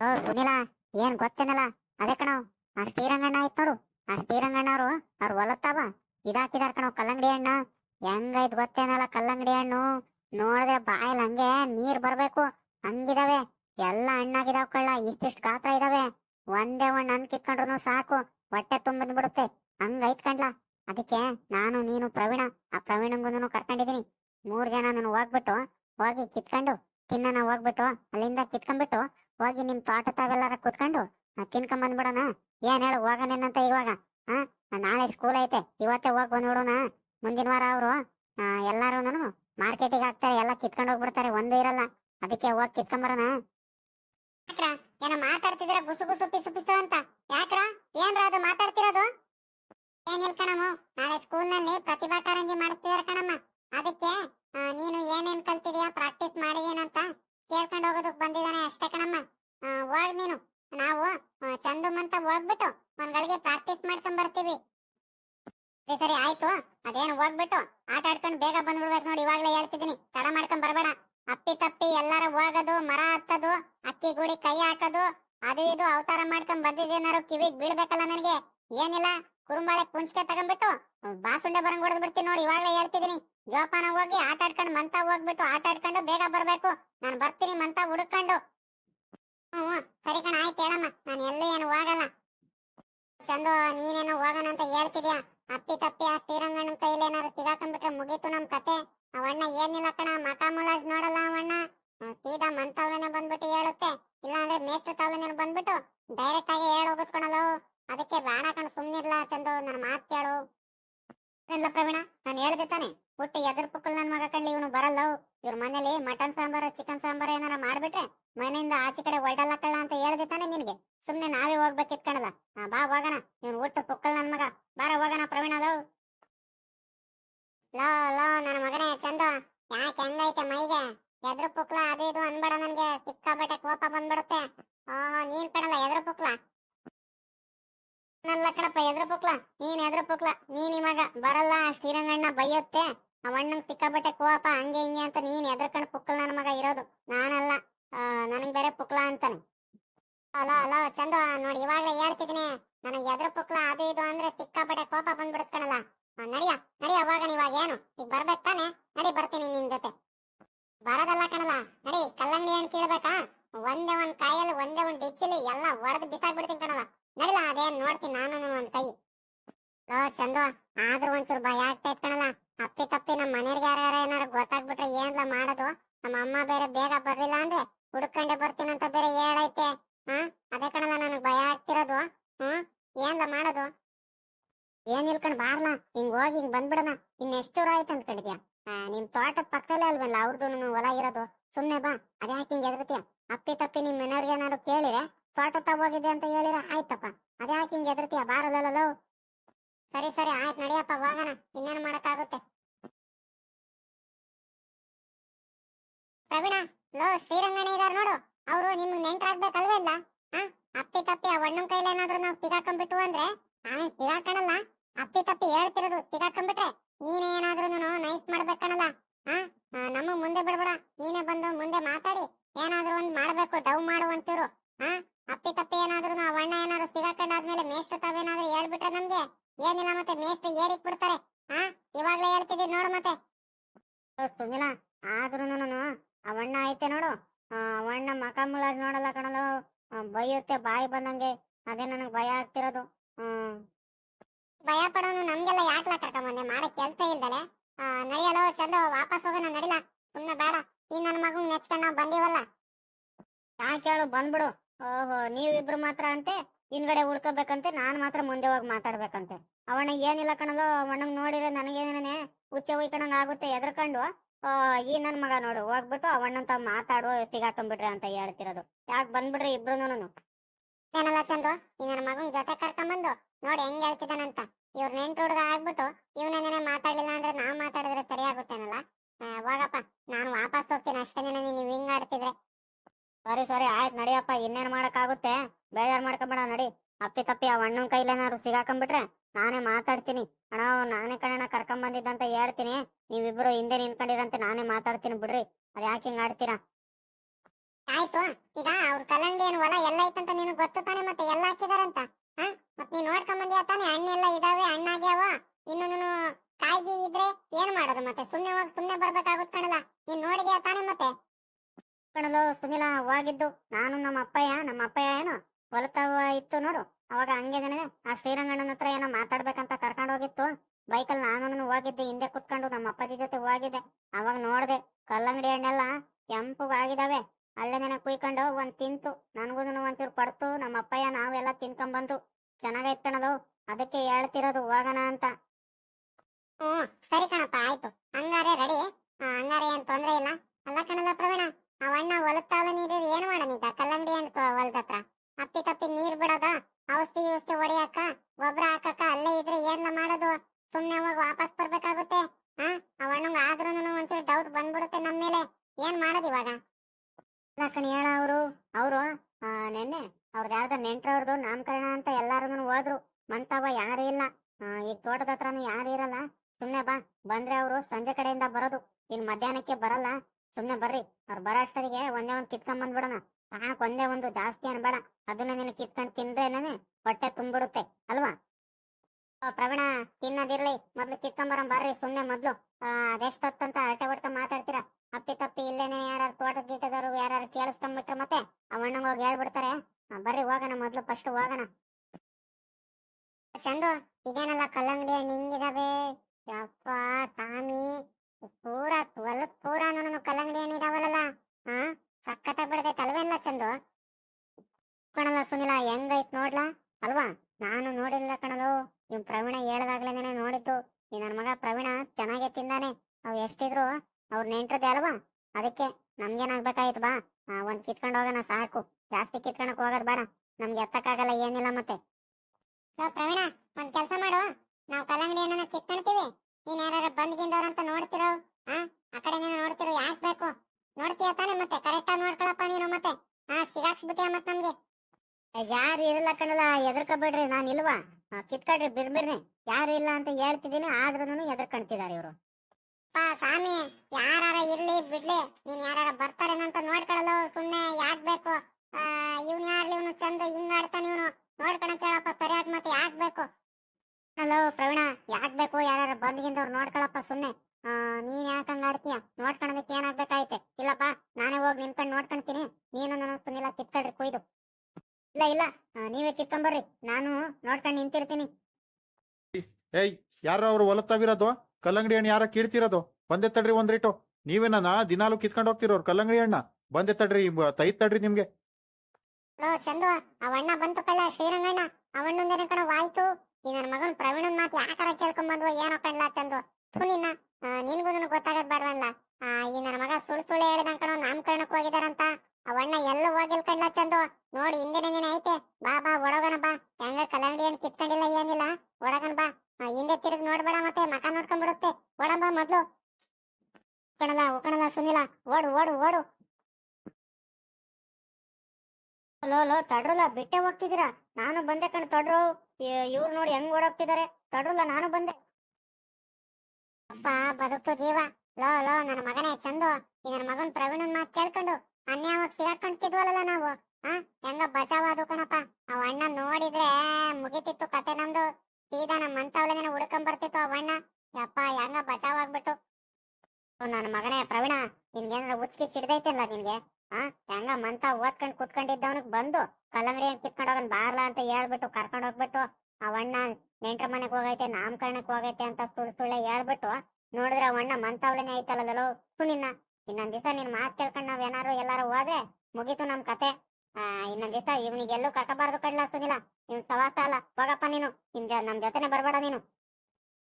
ಓ ಸುನಿಲ ಏನ್ ಗೊತ್ತೇನಲ್ಲ? ಅದೇ ಕಣವ್ ಆ ಶ್ರೀರಂಗಣ್ಣ ಆಯ್ತು ನೋಡು ಆ ಶ್ರೀರಂಗಣ್ಣ ಅವರು ಅವ್ರು ಹೊಲತ್ತಾವ. ಇದಾಕಿದಾರ ಕಣವ್ ಕಲ್ಲಂಗಡಿ ಹಣ್ಣು. ಹೆಂಗೈತ್ ಗೊತ್ತೇನಲ್ಲ ಕಲ್ಲಂಗಡಿ ಹಣ್ಣು? ನೋಡಿದ್ರೆ ಬಾಯಲ್ಲಿ ಹಂಗೆ ನೀರ್ ಬರ್ಬೇಕು ಹಂಗಿದಾವೆ. ಎಲ್ಲ ಹಣ್ಣಾಗಿದಾವ್ ಕಳ್ಳ ಇಷ್ಟಿಷ್ಟು ಗಾತ್ರ ಇದಾವೆ. ಒಂದೇ ಒಂದ್ ಹಣ್ಣು ಕಿತ್ಕೊಂಡ್ರು ಸಾಕು, ಹೊಟ್ಟೆ ತುಂಬಂದ್ ಬಿಡುತ್ತೆ. ಹಂಗೈತ್ ಕಂಡ್ಲ ಅದಕ್ಕೆ ನಾನು, ನೀನು, ಪ್ರವೀಣ, ಆ ಪ್ರವೀಣಂಗುನು ಕರ್ಕೊಂಡಿದೀನಿ. ಮೂರ್ ಜನ ನಾನು ಹೋಗ್ಬಿಟ್ಟು, ಹೋಗಿ ಕಿತ್ಕೊಂಡು ತಿನ್ನನ ಹೋಗ್ಬಿಟ್ಟು, ಅಲ್ಲಿಂದ ಕಿತ್ಕೊಂಡ್ಬಿಟ್ಟು, ಹೋಗಿ ನಿಮ್ ತೋಟ ತಾವೆಲ್ಲಾರ ಕುತ್ಕೊಂಡು ತಿನ್ಕೊಂಡ್ ಬಂದ್ಬಿಡೋಣ ಏನ್ ಹೇಳು ಹೋಗನೇನಂತ ಇವಾಗ. ಹಾ ನಾಳೆ ಸ್ಕೂಲ್ ಐತೆ. ಇವತ್ತೇ ಹೋಗ್ ಬಂದ್ಬಿಡೋಣ ಮುಂದಿನ ವಾರ ಅವರು ಎಲ್ಲಾರು ಮಾರ್ಕೆಟಿಗೆ ಹಾಕ್ತಾರೆ, ಎಲ್ಲ ಕಿತ್ಕೊಂಡು ಹೋಗ್ಬಿಡ್ತಾರೆ. ಒಂದು ಇರಲ್ಲ. ಅದಕ್ಕೆ ಹೋಗಿ ಕಿತ್ಕೊಂಬರೋಣ. ಯಾಕ್ರ? ಏನೋ ಮಾತಾಡ್ತಿದ್ರ ಗುಸು ಗುಸು ಪಿಸು ಪಿಸು ಅಂತ. ಯಾಕ್ರ? ಏನ್ರ ಅದು ಮಾತಾಡ್ತಿರೋದು? ಏನಿಲ್ಲ ಕಣಮ್ಮ? ನಾಳೆ ಸ್ಕೂಲ್ನಲ್ಲಿ ಪ್ರತಿಭಾ ಕಾರಂಜಿ ಮಾಡಿಸ್ತಿದಾರೆ ಕಣಮ್ಮ. ಅದಕ್ಕೆ ನೀನು ಏನೇನ್ ಕಲ್ತಿದ್ಯಾ? ಪ್ರಾಕ್ಟೀಸ್ ಮಾಡಿದೇನಂತ ಕೇಳ್ಕೊಂಡು ಹೋಗೋದಕ್ ಬಂದಿದ್ದಾನೆ ಅಷ್ಟೇ ಕಣಮ್ಮ. ಹೋಗ್ ನೀನು. ನಾವು ಚಂದು ಮಂತ ಹೋಗ್ಬಿಟ್ಟು ಒಂದ್ ಗಳಿಗೆ ಪ್ರಾಕ್ಟೀಸ್ ಮಾಡ್ಕೊಂಡ್ ಬರ್ತೀವಿ ಸರಿ ಸರಿ, ಆಯ್ತು. ಅದೇನು ಹೋಗ್ಬಿಟ್ಟು ಆಟ ಆಡ್ಕೊಂಡು ಬೇಗ ಬಂದ್ಬಿಡ್ಬೇಕು ನೋಡಿ, ಇವಾಗ್ಲೇ ಹೇಳ್ತಿದ್ದೀನಿ. ತಡ ಮಾಡ್ಕೊಂಡ್ ಬರ್ಬೇಡ ಅಪ್ಪಿ ತಪ್ಪಿ ಎಲ್ಲಾರ ಹೋಗೋದು, ಮರ ಹತ್ತದು, ಅಕ್ಕಿ ಗುಡಿ ಕೈ ಹಾಕೋದು, ಅದು ಇದು ಅವತಾರ ಮಾಡ್ಕೊಂಡ್ ಬಂದಿದ್ದೇನಾರು ಕಿವಿಗ್ ಬೀಳ್ಬೇಕಲ್ಲ ನನಗೆ? ಏನಿಲ್ಲ, ಕುರುಂಬಾಳೆ ಕುಂಚ್ಕೆ ತಗೊಂಡ್ಬಿಟ್ಟು ಬಾಸುಂಡೆ ಬರಂಗ್ ಹೊಡೆದ್ ಬಿಡ್ತೀನಿ ನೋಡಿ, ಇವಾಗ್ಲೇ ಹೇಳ್ತಿದೀನಿ. ಜೋಪಾನ ಹೋಗಿ ಆಟ ಆಡ್ಕೊಂಡು ಮಂತ ಹೋಗ್ಬಿಟ್ಟು ಆಟ ಆಡ್ಕೊಂಡು ಬೇಗ ಬರ್ಬೇಕು. ನಾನು ಬರ್ತೀನಿ ಮಂತ ಹುಡುಕೊಂಡು. ಹ್ಮ್ ಸರಿ ಕಣ, ಆಯ್ತು ಹೇಳಮ್ಮ. ನಾನು ಎಲ್ಲೂ ಏನು ಹೋಗಲ್ಲ. ಚಂದು, ನೀನೇನೋ ಹೋಗೋಣ ಅಂತ ಹೇಳ್ತಿದ್ಯಾ? ಅಪ್ಪಿ ತಪ್ಪಿ ಆ ಶ್ರೀರಂಗಣ್ಣನ ಕೈಲಿ ಏನಾರು ಸಿಗಾಕೊಂಡ್ಬಿಟ್ರೆ ಮುಗೀತು ನಮ್ ಕತೆ. ಅವಣ್ಣ ಏನಿಲ್ಲ ಕಣ ಮಠ ಮುಲಾಜ್ ನೋಡಲ್ಲ ಅವಣ್ಣ. ಸೀದಾ ಸೀದಾ ಮಂತಾವೇನೆ ಬಂದ್ಬಿಟ್ಟು ಹೇಳುತ್ತೆ. ಇಲ್ಲ ಅಂದ್ರೆ ಮೇಷ್ಟು ತಾವೇನೆ ಬಂದ್ಬಿಟ್ಟು ಡೈರೆಕ್ಟ್ ಆಗಿ ಹೇಳಿ ಕಣಲು ಅದಕ್ಕೆ ಬೇಡ ಕಣ, ಸುಮ್ನಿರ್ಲ ಚಂದು ನನ್ನ ಮಾತು ಕೇಳು. ಇಲ್ಲ ಪ್ರವೀಣ, ನಾನು ಹೇಳ್ದೆ ತಾನೆ. ಹುಟ್ಟಿ ಎದುರ್ ಪುಕ್ಕಲ್ ನನ್ ಮಗ ಕಳ್ಳಿ ಇವನು ಬರಲ್ಲ. ಇವ್ರ ಮನೇಲಿ ಮಟನ್ ಸಾಂಬಾರ, ಚಿಕನ್ ಸಾಂಬಾರ ಏನಾರ ಮಾಡ್ಬಿಟ್ರೆ ಮನೆಯಿಂದ ಆಚೆ ಕಡೆ ಒಳ್ಳಲ್ಲ ಅಂತ ಹೇಳ್ದೆ ತಾನೆ ನಿನ್ಗೆ. ಸುಮ್ನೆ ನಾವೇ ಹೋಗ್ಬೇಕಿಟ್ಕಣಲ್ಲ ಬಾ ಹೋಗಣ. ಇವ್ನು ಹುಟ್ಟು ಪುಕ್ಕಲ್ ನನ್ ಮಗ. ಬಾರ ಹೋಗಣ ಪ್ರವೀಣ ಲೋ ಲೋ ನನ್ನ ಮಗನೇ ಚಂದ. ಯಾಕೆ ಹೆಂಗೈತೆ ಮೈಗೆ? ಎದ್ರ ಪುಕ್ಲ ಅದು ಇದು ಅನ್ಬೇಡ ನನ್ಗೆ. ಸಿಕ್ಕಾಬಟ್ಟೆ ಕೋಪ ಬಂದ್ಬಿಡುತ್ತೆ. ಓಹೋ ನೀನ್ ಕಣಲ್ಲ ಎದ್ರ ಪುಕ್ಲ ನಲ್ಲ ಕಣಪ್ಪ ಎದ್ರು ಪುಕ್ಲ ನೀನ್ ಎದ್ರು ಪುಕ್ಲ ನೀನ್ ಇವಾಗ ಬರಲ್ಲ ಆ ಶ್ರೀರಂಗಣ್ಣ ಬೈಯುತ್ತೆ. ಆ ಅಣ್ಣಂಗ್ ಸಿಕ್ಕಾಬಟ್ಟೆ ಕೋಪ ಹಂಗೆ ಹಿಂಗೆ ಅಂತ ನೀನ್ ಎದ್ರಕಂಡ್ ಪುಕ್ಲ ನನ್ನ ಮಗ ಇರೋದು. ನಾನಲ್ಲ. ಆ, ನನಗ್ ಬೇರೆ ಪುಕ್ಲ ಅಂತಾನೆ. ಅಲೋ ಅಲೋ ಚಂದ ನೋಡಿ ಇವಾಗ್ಲೇ ಹೇಳ್ತಿದ್ದೀನಿ ನನಗೆ ಎದ್ರ ಪುಕ್ಲ ಅದು ಇದು ಅಂದ್ರೆ ಸಿಕ್ಕಾಪಟ್ಟೆ ಕೋಪ ಬಂದ್ಬಿಡುತ್ತೆ ಕಣಲ್ಲ. ಆ, ನಡಿಯ ನಡಿಯ ಅವಾಗ ಇವಾಗ ಏನು ಈಗ ಬರ್ಬೇಕು ತಾನೆ ನಡಿ ಬರ್ತೀನಿ ನಿನ್ ಜೊತೆ ಬರೋದಲ್ಲ ಕಣಲ್ಲ ನಡಿ ಕಲ್ಲಂಗಡಿ ಹಣ್ಣು ಕೀಳ್ಬೇಕಾ ಒಂದೇ ಒಂದ್ ಕಾಯಲ್ಲಿ ಒಂದೇ ಒಂದ್ ಡಿಚ್ಚಲಿ ಎಲ್ಲ ಒಡೆದು ಬಿಸಾಕ್ಬಿಡ್ತೀನಿ ಕಣಲ್ಲ ನಡಿಲ್ಲ ಅದೇನ್ ನೋಡ್ತೀನಿ ನಾನು ಒಂದ್ ಕೈ ಲೋ ಚಂದು ಆದ್ರೂ ಒಂಚೂರು ಭಯ ಆಗ್ತಾ ಇತ್ ಕಣಲ್ಲ ಅಪ್ಪಿ ತಪ್ಪಿ ನಮ್ಮ ಮನೆಯವ್ರಿಗೆ ಯಾರ್ಯಾರ ಏನಾರ ಗೊತ್ತಾಗ್ಬಿಟ್ರೆ ಏನ್ಲ ಮಾಡೋದು ನಮ್ಮ ಅಮ್ಮ ಬೇರೆ ಬೇಗ ಬರ್ಲಿಲ್ಲ ಅಂದ್ರೆ ಹುಡ್ಕೊಂಡೆ ಬರ್ತೀನಿ ಅಂತ ಬೇರೆ ಹೇಳೈತೆ ಹಾ ಅದೇ ಕಣಲ್ಲ ನನಗ್ ಭಯ ಆಗ್ತಿರೋದು ಹ್ಮ್ ಏನ್ಲ ಮಾಡೋದು ಏನ್ ಇಲ್ಕೊಂಡ್ ಬಾರ್ಲಾ ಹಿಂಗ್ ಹೋಗಿ ಹಿಂಗ್ ಬಂದ್ಬಿಡಣ ಇನ್ ಎಷ್ಟು ದೂರ ಆಯ್ತು ಅನ್ಕೊಂಡಿದ್ಯಾ ಆ, ನಿಮ್ ತೋಟದ ಪಕ್ಕದಲ್ಲೇ ಅಲ್ವಲ್ಲ ಅವ್ರದ್ದು ಹೊಲ ಇರೋದು ಸುಮ್ನೆ ಬಾ ಅದ್ಯಾಕೆ ಹಿಂಗ್ ಎದ್ರತೀಯ ಅಪ್ಪಿ ತಪ್ಪಿ ನಿಮ್ ಮನೆಯವ್ರಿಗೆ ಏನಾದ್ರು ಕೇಳಿರೆ ತೋಟ ತಗೋಗಿದೆ ಅಂತ ಹೇಳಿರ ಆಯ್ತಪ್ಪ ಅದ್ಯಾಕೆ ಹಿಂಗೆ ಬಾರದಲ್ಲೋ ಸರಿ ಸರಿ, ಆಯ್ತು ನಡೆಯಪ್ಪ, ಹೋಗೋಣ. ಇನ್ನೇನು ಮಾಡೋಕ್ಕಾಗುತ್ತೆ? ಪ್ರವೀಣ, ಲೋ ಶ್ರೀರಂಗಣ್ಣ ಇದಾರೆ ನೋಡು. ಅವರು ನಿಮ್ಗೆ ನೆಂಟ್ರಾಗ್ಬೇಕಲ್ವೇ ಇಲ್ಲ? ಹಾ? ಅಪ್ಪಿ ತಪ್ಪಿ ಆ ಅಣ್ಣನ ಕೈಲಿ ಏನಾದ್ರು ನಾವು ಸಿಗಾಕೊಂಡ್ಬಿಟ್ಟು ಅಂದ್ರೆ? ನಾವೇನ್ ಸಿಗಾಕಣಲ್ಲ ಅಪ್ಪಿ ತಪ್ಪಿ ಹೇಳ್ತಿರೋದು ಸಿಗಾಕೊಂಡ್ಬಿಟ್ರೆ ನೀನೇ ಏನಾದ್ರೂ ನೈಸ್ ಮಾಡ್ಬೇಕಣಲ್ಲ? ಹಾ? ನಮ್ಮ ಮುಂದೆ ಬಿಡ್ಬೇಡ. ನೀನೇ ಬಂದು ಮುಂದೆ ಮಾತಾಡಿ. ಏನಾದ್ರೂ ಒಂದ್ ಮಾಡ್ಬೇಕು, ಡವ್ ಮಾಡು ಒಂಚೂರು ಹಾ? ಅಪ್ಪಿ ತಪ್ಪಿ ಏನಾದ್ರು ನಾವು ಅಣ್ಣ ಏನಾದ್ರು ಸಿಗಾಕೊಂಡಾದ್ಮೇಲೆ ಮೇಸ್ಟ್ ತಾವೇನಾದ್ರೂ ಹೇಳ್ಬಿಟ್ರೆ ನಮ್ಗೆ? ಏನಿಲ್ಲ ಮತ್ತೆ ಮೇಸ್ಟ್ ಏರಿಕ್ ಬಿಡ್ತಾರೆ. ಹಾ ಇವಾಗ್ಲೇ ಹೇಳ್ತಿದ್ದೀನಿ ನೋಡು ಮತ್ತೆ. ಸುಮಿಲ ಆದ್ರೂನು ಅವಣ್ಣ ಐತೆ ನೋಡು. ಆ, ಅವಣ್ಣ ಮಕ ನೋಡಲ್ಲ ಕಣಲು ಬೈಯುತ್ತೆ ಬಾಯಿ ಬಂದಂಗೆ. ಅದೇ ನನಗ್ ಭಯ ಆಗ್ತಿರೋದು. ಹ್ಮ್ ಭಯ ಪಡೋನು ನಮ್ಗೆಲ್ಲ ಯಾಕೆ ಕರ್ಕ ಮೊನ್ನೆ ಮಾಡಕ್ ಕೆಲ್ಸ ಇಲ್ದಲೆ? ನಡಿಯಲು ಚಂದ ವಾಪಸ್ ಹೋಗೋಣ ನಡಿಲ. ಸುಮ್ನೆ ಬೇಡ. ಈ ನನ್ನ ಮಗು ನೆಚ್ಕೊಂಡ್ ನಾವ್ ಬಂದಿವಲ್ಲ. ಯಾಕೆ ಹೇಳು ಬಂದ್ಬಿಡು. ಓಹೋ, ನೀವಿಬ್ರು ಮಾತ್ರ ಅಂತೆ? ಹಿಂದ್ಗಡೆ ಉಳ್ಕೋಬೇಕಂತೆ, ನಾನ್ ಮಾತ್ರ ಮುಂದೆ ಹೋಗಿ ಮಾತಾಡ್ಬೇಕಂತೆ. ಅವಣ್ಣ ಏನಿಲ್ಲ ಕಣಲು ಅವಣ್ಣಂಗ್ ನೋಡಿದ್ರೆ ನನಗೇನೇನೆ ಹುಚ್ಚೆ ಹುಯ್ಕಣಂಗ್ ಆಗುತ್ತೆ ಎದ್ರಕೊಂಡು ಈ ನನ್ ಮಗ ನೋಡು, ಹೋಗ್ಬಿಟ್ಟು ಅವಣ್ಣನ್ ತಾವ್ ಮಾತಾಡು ಸಿಗಾಕೊಂಡ್ಬಿಡ್ರಿ ಅಂತ ಹೇಳ್ತಿರೋದು. ಯಾಕೆ ಬಂದ್ಬಿಡ್ರಿ ಇಬ್ರುನು ಏನಲ್ಲ ಚಂದ್ರು, ಈ ನನ್ನ ಮಗನ್ ಜೊತೆ ಕರ್ಕೊಂಡ್ಬಂದು ನೋಡಿ ಹೆಂಗ್ ಹೇಳ್ತಿದ್ದಾನಂತ. ಇವ್ರ ನೆಂಟು ಹುಡುಗ ಆಗ್ಬಿಟ್ಟು ಇವ್ನೇನೇನೆ ಮಾತಾಡ್ಲಿಲ್ಲ ಅಂದ್ರೆ ನಾವ್ ಮಾತಾಡಿದ್ರೆ ಸರಿ ಆಗುತ್ತೇನಲ್ಲ ಹೋಗಪ್ಪ, ನಾನು ವಾಪಸ್ ಹೋಗ್ತೀನಿ ಅಷ್ಟೇ ನೀವ್ ಹಿಂಗ್ ಆಡ್ತಿದ್ರೆ. ಸರಿ ಸರಿ, ಆಯ್ತು ನಡಿಯಪ್ಪ ಇನ್ನೇನ್ ಮಾಡಕ್ಕಾಗುತ್ತೆ? ಬೇಜಾರ್ ಮಾಡ್ಕೊಬೇಡ, ನಡಿ. ಅಪ್ಪಿ ತಪ್ಪಿ ಆ ಅಣ್ಣನ್ ಕೈಲೇನಾದ್ರು ಸಿಗಾಕೊಂಡ್ಬಿಟ್ರೆ ನಾನೇ ಮಾತಾಡ್ತೀನಿ. ಅಣ್ಣ, ನಾನೇ ಕಣ ಕರ್ಕೊಂಡ್ ಬಂದಿದ್ದಂತ ಹೇಳ್ತೀನಿ. ನೀವಿಬ್ರು ಹಿಂದೆ ನಿಂತ್ಕೊಂಡಿರಂತೆ ನಾನೇ ಮಾತಾಡ್ತೀನಿ ಬಿಡ್ರಿ. ಅದ್ ಯಾಕೆ ಹಿಂಗ್ ಆಡ್ತೀರಾ? ಆಯ್ತು, ಈಗ ಅವ್ರ ಕಲ್ಲಂಗಡಿ ಏನು ಹೊಲ ಎಲ್ಲ ಐತಂತ ನಿನ್ ಗೊತ್ತು ತಾನೆ ಮತ್ತೆ ಎಲ್ಲ ಹಾಕಿದಾರಂತ? ಹಾ ಮತ್ ನೀನ್ ನೋಡ್ಕೊಂಡ್ ಬಂದಿಯ ತಾನೆ ಹಣ್ಣೆಲ್ಲ ಇದಾವೆ, ಹಣ್ಣಾಗ್ಯಾವ. ಇನ್ನೊಂದು ಕಾಯ್ಗಿ ಇದ್ರೆ ಏನ್ ಮಾಡೋದು ಮತ್ತೆ? ಸುಮ್ನೆ ಹೋಗಿ ಸುಮ್ನೆ ಬರ್ಬೇಕಾಗುತ್ತೆ ಕಣಲ್ಲ. ನೀನ್ ನೋಡಿದ್ಯಾ ತಾನೆ ಮತ್ತೆ? ಕಣಲು ಸುಮಿಲ ಹೋಗಿದ್ದು ನಾನು ನಮ್ಮ ಅಪ್ಪಯ್ಯ ನಮ್ಮ ಅಪ್ಪಯ್ಯ ಏನು ಹೊಲತವ ಇತ್ತು ನೋಡು. ಅವಾಗ ಹಂಗೆ ನನಗೆ ಆ ಶ್ರೀರಂಗಣ್ಣನ ಹತ್ರ ಏನೋ ಮಾತಾಡ್ಬೇಕಂತ ಕರ್ಕೊಂಡು ಹೋಗಿತ್ತು. ಬೈಕಲ್ಲಿ ನಾನು ಹೋಗಿದ್ದೆ ಹಿಂದೆ ಕುತ್ಕೊಂಡು ನಮ್ಮ ಅಪ್ಪಾಜಿ ಜೊತೆ ಹೋಗಿದ್ದೆ ಅವಾಗ ನೋಡ್ದೆ, ಕಲ್ಲಂಗಡಿ ಹಣ್ಣೆಲ್ಲ ಕೆಂಪುಗಾಗಿದಾವೆ ಅಲ್ಲೇನೆ ಕುಯ್ಕೊಂಡು ಒಂದ್ ತಿಂತು. ನನ್ಗೂ ಒಂಚೂರು ಪಡ್ತು ನಮ್ಮ ಅಪ್ಪಯ್ಯ ನಾವೆಲ್ಲ ತಿನ್ಕೊಂಡ್ ಬಂದು ಚೆನ್ನಾಗೈತ್ ಕಣದು ಅದಕ್ಕೆ ಹೇಳ್ತಿರೋದು ಹೋಗೋಣ ಅಂತ. ಹ್ಮ್, ಸರಿ ಕಣಪ್ಪ, ಆಯ್ತು. ಹಂಗಾರೆ ರೆಡಿ. ಹಂಗಾರೆ ಏನ್ ತೊಂದ್ರೆ ಇಲ್ಲ. ಅಲ್ಲ ಕಣಲ್ಲ ಪ್ರವೀಣ ಅವಣ್ಣ ಹೊಲತ್ತಾವಳ ನೀರು, ಏನ್ ಮಾಡೋಣ ಈಗ ಕಲ್ಲಂಗಡಿ ಹಣ್ಣು ಹೊಲದತ್ರ ಅಪ್ಪಿ ತಪ್ಪಿ ನೀರ್ ಬಿಡೋದ? ಔಷಧಿ ಔಷಧಿ ಹೊಡಿಯಾಕ? ಗೊಬ್ಬರ ಹಾಕಕ? ಅಲ್ಲೇ ಇದ್ರೆ ಏನ್ಲ ಮಾಡೋದು? ಸುಮ್ನೆ ಅವಾಗ ವಾಪಸ್ ಬರ್ಬೇಕಾಗುತ್ತೆ ಹಾ ಅವಣ್ಣಂಗ ಆದ್ರೂ ಒಂಚೂರು ಡೌಟ್ ಬಂದ್ಬಿಡುತ್ತೆ ನಮ್ಮ ಮೇಲೆ. ಏನ್ ಮಾಡೋದು ಇವಾಗ? ಹೇಳ ಅವರು? ಅವರು ನೆನ್ನೆ ಅವ್ರದ್ದು ಯಾವ್ದೋ ನೆಂಟ್ರವ್ರದ್ದು ನಾಮಕರಣ ಅಂತ ಎಲ್ಲಾರು ಹೋದ್ರು. ಮಂತವ ಯಾರು ಇಲ್ಲ. ಈಗ ತೋಟದ ಹತ್ರನು ಯಾರು ಇರಲ್ಲ. ಸುಮ್ನೆ ಬಾ, ಬಂದ್ರೆ ಅವರು ಸಂಜೆ ಕಡೆಯಿಂದ ಬರೋದು. ಇನ್ ಮಧ್ಯಾಹ್ನಕ್ಕೆ ಬರಲ್ಲ. ಸುಮ್ನೆ ಬರ್ರಿ. ಅವ್ರು ಬರೋ ಅಷ್ಟೊತ್ತಿಗೆ ಒಂದೇ ಒಂದು ಕಿತ್ಕೊಂಡ್ ಬಂದ್ಬಿಡೋಣ. ಸಾಕ್ ಒಂದೇ ಒಂದು ಜಾಸ್ತಿ ಅನ್ಬೇಡ. ಅದನ್ನ ನೀನು ಕಿತ್ಕೊಂಡ್ ತಿಂದ್ರೇನೆ ಹೊಟ್ಟೆ ತುಂಬಿಡುತ್ತೆ, ಅಲ್ವಾ? ಪ್ರವೀಣ, ತಿನ್ನೋದಿರ್ಲಿ. ಮೊದ್ಲು ಕಿತ್ಕೊಂಬರ ಬರ್ರಿ. ಸುಮ್ನೆ ಮೊದ್ಲು. ಅದೆಷ್ಟೊತ್ತಂತ ಹರಟೆ ಹೊಡ್ಕೊಂಡ್ ಮಾತಾಡ್ತೀರಾ? ಅಪ್ಪಿ ತಪ್ಪಿ ಇಲ್ಲೇನೆ ಯಾರು ತೋಟದ ಗೀಟದವ್ರು ಯಾರು ಕೇಳಿಸ್ಕೊಂಡ್ಬಿಟ್ರೆ ಮತ್ತೆ ಅವಣ್ಣಂಗ್ ಹೋಗಿ ಹೇಳ್ಬಿಡ್ತಾರೆ. ಬರ್ರಿ ಹೋಗೋಣ ಮೊದ್ಲು ಫಸ್ಟ್ ಹೋಗೋಣ. ಚಂದು, ಇದೇನಲ್ಲ ಕಲ್ಲಂಗಡಿ ಹಣ್ಣು ಹಿಂಗಿದಾವೆ? ಯಪ್ಪ ಸಾಮಿ ಪೂರ ನಾನು ಕಲ್ಲಂಗಡಿ ಹಣ್ಣು ಇದಾವಲ್ಲ ಹಾ ಸಕ್ಕತ್ತ ಬಿಡದೈತೆ ಅಲ್ವೇಲ್ಲ ಚಂದು ಕಣಲ್ಲ ಸುನಿಲ ಹೆಂಗೈತ್ ನೋಡ್ಲಾ ಅಲ್ವಾ ನಾನು ನೋಡಿಲ್ಲ ಕಣಲು ಇವ್ ಪ್ರವೀಣ ಹೇಳ್ದಾಗ್ಲೇನೆ ನೋಡಿದ್ದು ಈ ನನ್ ಮಗ ಪ್ರವೀಣ ಚೆನ್ನಾಗೆ ತಿಂದಾನೆ ಎಷ್ಟಿದ್ರು ಅವ್ರ ನೆಂಟ್ರದ್ದೆ ಅಲ್ವಾ? ಅದಕ್ಕೆ ನಮ್ಗೇನಾಗ್ಬೇಕಾಯ್ತು ಬಾ. ಒಂದ್ ಕಿತ್ಕೊಂಡು ಹೋಗೋಣ ಸಾಕು. ಜಾಸ್ತಿ ಕಿತ್ಕೊಳಕ್ ಹೋಗೋದ್ ಬೇಡ. ನಮ್ಗೆ ಎತ್ತಕ್ಕಾಗಲ್ಲ, ಏನಿಲ್ಲ ಮತ್ತೆ. ಪ್ರವೀಣ, ಒಂದ್ ಕೆಲ್ಸ ಮಾಡು. ನಾವ್ ಕಲ್ಲಂಗಡಿ ಹಣ್ಣನ್ನ ಕಿತ್ಕೊಳ್ತೀವಿ ನೀನ್ ಯಾರು ಬಂದ್ಗಿಂದವ್ರ ಅಂತ ನೋಡ್ತಿರೋ ಹಾ ಆ ಕಡೆ ನೋಡ್ತಿರೋ ಯಾಕ್ ಬೇಕು? ನೋಡ್ತೀಯ ತಾನೆ ಮತ್ತೆ? ಕರೆಕ್ಟ್ ಆಗಿ ನೋಡ್ಕೊಳಪ್ಪ ನೀನು ಮತ್ತೆ. ಹಾ ಸಿಗಾಕ್ಸ್ಬಿಟ್ಟಿಯ ಮತ್ ನಮ್ಗೆ? ಯಾರು ಇರಲ್ಲ ಕಣಲ್ಲ, ಎದರ್ಕೋಬೇಡ್ರಿ. ನಾನು ಇಲ್ವಾ? ಕಿತ್ಕೊಡ್ರಿ ಬಿಡ್ಬಿಡ್ರಿ. ಯಾರು ಇಲ್ಲ ಅಂತ ಹೇಳ್ತಿದ್ದೀನಿ, ಆದ್ರೂನು ಎದರ್ಕೊಂತಿದಾರೆ ಇವ್ರು. ಪಾ ಸ್ವಾಮಿ, ಯಾರಾರ ಇರ್ಲಿ, ಬಿಡ್ಲಿ. ನೀನ್ ಯಾರಾರ ಬರ್ತಾರೇನಂತ ನೋಡ್ಕೊಳ್ಳಲು ಸುಮ್ನೆ ಯಾಕ್ ಬೇಕು? ಇವ್ನ್ ಯಾರ್ಲಿ, ಇವನು ಚಂದ ಹಿಂಗ್ ಆಡ್ತಾನೆ ಇವನು. ನೋಡ್ಕೊಳಕ್ ಹೇಳಪ್ಪ ಸರಿಯಾದ ಮತ್ತೆ ಯಾಕ್ ಬೇಕು? ಹಲೋ ಪ್ರವೀಣ, ಯಾಕ್ ಬೇಕು? ಯಾರು ಬಂದ್ಗಿಂದವ್ರು ನೋಡ್ಕೊಳಪ್ಪ, ಸುಮ್ನೆ. ನೀನ್ ಯಾಕೆ ಹಂಗ ಆಡ್ತೀಯ? ನೋಡ್ಕೊಳದಕ್ಕೆ ಏನಾಗ್ಬೇಕಾಯ್ತೆ? ಇಲ್ಲಪ್ಪ, ನಾನೇ ಹೋಗಿ ನಿಂತ್ಕೊಂಡ್ ನೋಡ್ಕೊಂತೀನಿ. ನೀನು ನನ್ನ ಸುಮ್ನಿಲ್ಲ ಕಿತ್ಕೊಳ್ರಿ, ಕುಯ್ದು. ಇಲ್ಲ ಇಲ್ಲ ನೀವೇ ಕಿತ್ಕೊಂಬರ್ರಿ ನಾನು ನೋಡ್ಕೊಂಡು ನಿಂತಿರ್ತೀನಿ. ಏಯ್, ಯಾರು ಅವ್ರು ಹೊಲತ್ತಾವಿರೋದು ಕಲ್ಲಂಗಡಿ ಹಣ್ಣು ಯಾರ ಕೀಳ್ತಿರೋದು ಬಂದೆ ತಡ್ರಿ ಒಂದ್ರಿಟ್ಟು ನೀವೇನ ದಿನಾಲು ಕಿತ್ಕೊಂಡು ಹೋಗ್ತಿರೋರು ಕಲ್ಲಂಗಡಿ ಹಣ್ಣ ಬಂದೆ ತಡ್ರಿ ತೈದ್ ತಡ್ರಿ ನಿಮ್ಗೆ. ಚಂದು ಅವಣ್ಣ ಬಂತು ಕಳ್ಳ ಶ್ರೀರಂಗಣ್ಣ ಅವಣ್ಣಂದೇನೆ ಕಣ ವಾಯ್ತು. ಈ ನನ್ನ ಮಗನ್ ಪ್ರವೀಣನ್ ಮಾತು ಯಾಕಾರ ಕೇಳ್ಕೊಂಡ್ ಬಂದ್ವು ಏನೋ ಕಣ್ಲ ಚಂದು. ಸುನಿನ್ನ ನಿನ್ಗೂ ಗೊತ್ತಾಗದ್ ಬೇಡವಲ್ಲ ಈ ನನ್ನ ಮಗ ಸುಳ್ ಸುಳ್ಳು ಹೇಳಿದಂಗ್ ಕಣ ನಾಮಕರಣಕ್ ಹೋಗಿದಾರಂತ. ಅವಣ್ಣ ಎಲ್ಲ ಹೋಗಿಲ್ ಕಡ್ಲ ಚಂದು. ನೋಡಿ ಹಿಂದಿನ ದಿನ ಐತೆ. ಬಾ ಬಾ ಒಡಗನ ಬಾ. ಹೆಂಗ ಕಲ್ಲಂಗಡಿ ಏನ್ ಕಿತ್ಕೊಂಡಿಲ್ಲ ಏನಿಲ್ಲ. ಒಡಗನ್ ಬಾ. ಹಿಂದೆ ತಿರುಗಿ ನೋಡ್ಬೇಡ ಮತ್ತೆ ಮಕ ನೋಡ್ಕೊಂಡ್ಬಿಡುತ್ತೆ ಓಡಂಬ ಮೊದ್ಲು. ಕಣಲ ಉಕ್ಕಣಲ್ಲ ಸುನಿಲ. ಓಡು ಓಡು ಓಡು. ಲೋ ಲೋ, ತಡ್ರಲ್ಲ, ಬಿಟ್ಟೆ ಹೋಗ್ತಿದ್ದೀರಾ? ನಾನು ಬಂದೆ ಕಣ್ ತಡ್ರು. ಇವ್ರು ನೋಡಿ ಹೆಂಗ್ ಓಡೋಗ್ತಿದಾರೆ ತಡ್ರಲ್ಲ, ನಾನು ಬಂದೆ. ಅಪ್ಪ ಬದುಕು ಜೀವ. ಲೋ ಲೋ, ನನ್ನ ಮಗನೇ ಚಂದು. ಈ ನನ್ನ ಮಗನ್ ಪ್ರವೀಣನ್ ಮಾತ್ ಕೇಳ್ಕೊಂಡು ಅನ್ಯಾವಾಗ ಸಿಗಾಕೊಂಡ್ತಿದ್ವಲ್ಲ ನಾವು. ಆ, ಹೆಂಗ ಬಚಾವಾದು ಕಣಪ್ಪ. ಅವ ಅಣ್ಣ ನೋಡಿದ್ರೆ ಮುಗಿತಿತ್ತು ಕತೆ ನಮ್ದು. ಸೀದಾ ನಮ್ಮ ಮಂತವಲೆನೆ ಹುಡ್ಕೊಂಡ್ ಬರ್ತಿತ್ತು ಅವಣ್ಣ ಯಪ್ಪ, ಹೆಂಗ ಬಚಾವಾಗ್ಬಿಟ್ಟು ನನ್ನ ಮಗನೇ ಪ್ರವೀಣ, ನಿನ್ಗೇನಾರ ಉಚ್ಕಿ ಚಿಡ್ದೈತಿಲ್ಲ ನಿನ್ಗೆ? ಆ, ಹೆಂಗ ಮಂತ ಓದ್ಕೊಂಡ್ ಕುತ್ಕೊಂಡಿದ್ದವನಿಗೆ ಬಂದು ಕಲ್ಲಂಗಡಿ ಕಿತ್ಕೊಂಡ್ ಹೋಗನ್ ಬಾರ್ಲಾ ಅಂತ ಹೇಳ್ಬಿಟ್ಟು ಕರ್ಕೊಂಡ್ ಹೋಗ್ಬಿಟ್ಟು ಅವಣ್ಣ ನೆಂಟ್ರ ಮನೆಗ್ ಹೋಗೈತೆ ನಾಮಕರಣಕ್ ಹೋಗೈತೆ ಅಂತ ಸುಳ್ಳು ಸುಳ್ಳೆ ಹೇಳ್ಬಿಟ್ಟು ನೋಡಿದ್ರೆ ಅವಣ್ಣ ಮಂತವ್ಲನೇ ಐತಲ್ಲದಲ್ಲೋ ಸುನಿನ್ನ ಇನ್ನೊಂದ್ ದಿವಸ ನಿನ್ ಮಾತ್ ಕೇಳ್ಕೊಂಡ್ ನಾವ್ ಏನಾರು ಎಲ್ಲಾರು ಹೋದ್ರೆ ಮುಗೀತು ನಮ್ ಕತೆ. ಆ ಇನ್ನೊಂದ್ ದಿವಸ ಇವ್ನಿಗೆ ಎಲ್ಲೂ ಕರ್ಕಬಾರ್ದು ಕಡ್ಲ ಸುನಿಲ್ಲ ಇವ್ನ್ ಸವಾಸ ಅಲ್ಲ. ಹೋಗಪ್ಪ ನೀನು. ನಿಮ್ ನಮ್ ಜೊತೆನೆ ಬರ್ಬೇಡ ನೀನು.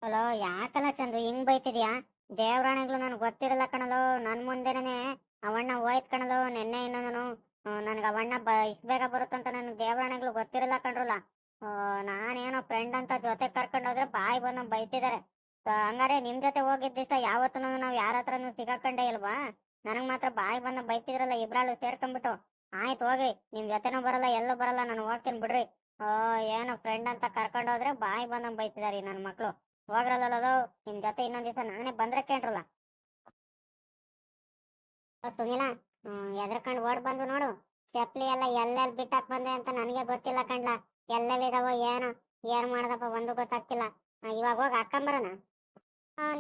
ಅಲೋ ಯಾಕಲ್ಲ ಚಂದು ಹಿಂಗ್ ಬೈತಿದ್ಯಾ? ದೇವ್ರಾಣೆಗಳು ನನ್ಗೆ ಗೊತ್ತಿರಲ್ಲ ಕಣಲು. ನನ್ ಮುಂದೆನೆ ಅವಣ್ಣ ಹೋಯ್ತ್ ಕಣಲು. ನೆನ್ನೆ ಇನ್ನೊಂದನು ನನ್ಗ ಅವಣ್ಣ ಬ ಇಷ್ಟ ಬೇಗ ಬರುತ್ತಂತ ನನ್ ದೇವ್ರಾಣೆಗಳು ಗೊತ್ತಿರಲ್ಲ ಕಣ್ರಲ್ಲ ನಾನೇನೋ ಫ್ರೆಂಡ್ ಅಂತ ಜೊತೆ ಕರ್ಕೊಂಡು ಹೋದ್ರೆ ಬಾಯಿ ಬಂದ್ ಬೈತಿದಾರೆ. ಆ, ಹಂಗಾರೆ ನಿಮ್ ಜೊತೆ ಹೋಗಿದ್ ದಿವಸ ಯಾವತ್ತೂ ನಾವ್ ಯಾರ ಹತ್ರನು ಸಿಗಾಕೊಂಡೇ ಇಲ್ವಾ? ನನಗ್ ಮಾತ್ರ ಬಾಯಿ ಬಂದ ಬೈತಿದ್ರಲ್ಲ ಇಬ್ರಾಳು ಸೇರ್ಕೊಂಡ್ಬಿಟ್ಟು. ಆಯ್ತು ಹೋಗ್ರಿ, ನಿಮ್ ಜೊತೆನೂ ಬರಲ್ಲ, ಎಲ್ಲೂ ಬರಲ್ಲ, ನಾನು ಹೋಗ್ತೀನಿ ಬಿಡ್ರಿ. ಓ, ಏನೋ ಫ್ರೆಂಡ್ ಅಂತ ಕರ್ಕೊಂಡು ಹೋದ್ರೆ ಬಾಯಿ ಬಂದಂಗ್ ಬೈತಿದಾರಿ ನನ್ನ ಮಕ್ಳು. ಹೋಗ್ರಲ್ಲ ನಿಮ್ ಜೊತೆ ಇನ್ನೊಂದ್ ದಿವಸ ನಾನೇ ಬಂದ್ರೆ ಕೇಳ್ರಲ್ಲ. ಸುನಿಲ ಎದ್ರಕಂಡ್ ಓಡ್ ಬಂದು ನೋಡು. ಚಪ್ಲಿ ಎಲ್ಲ ಎಲ್ಲೆಲ್ಲಿ ಬಿಟ್ಟಾಕ್ ಬಂದೆ ಅಂತ ನನಗೆ ಗೊತ್ತಿಲ್ಲ ಕಣ್ಲ. ಎಲ್ಲೆಲ್ಲಿದಾವೋ ಏನೋ, ಏನ್ ಮಾಡ್ದಪ್ಪ ಒಂದು ಗೊತ್ತಾಗ್ತಿಲ್ಲ. ಇವಾಗ ಹೋಗಿ ಹಾಕೊಂಬರೋಣ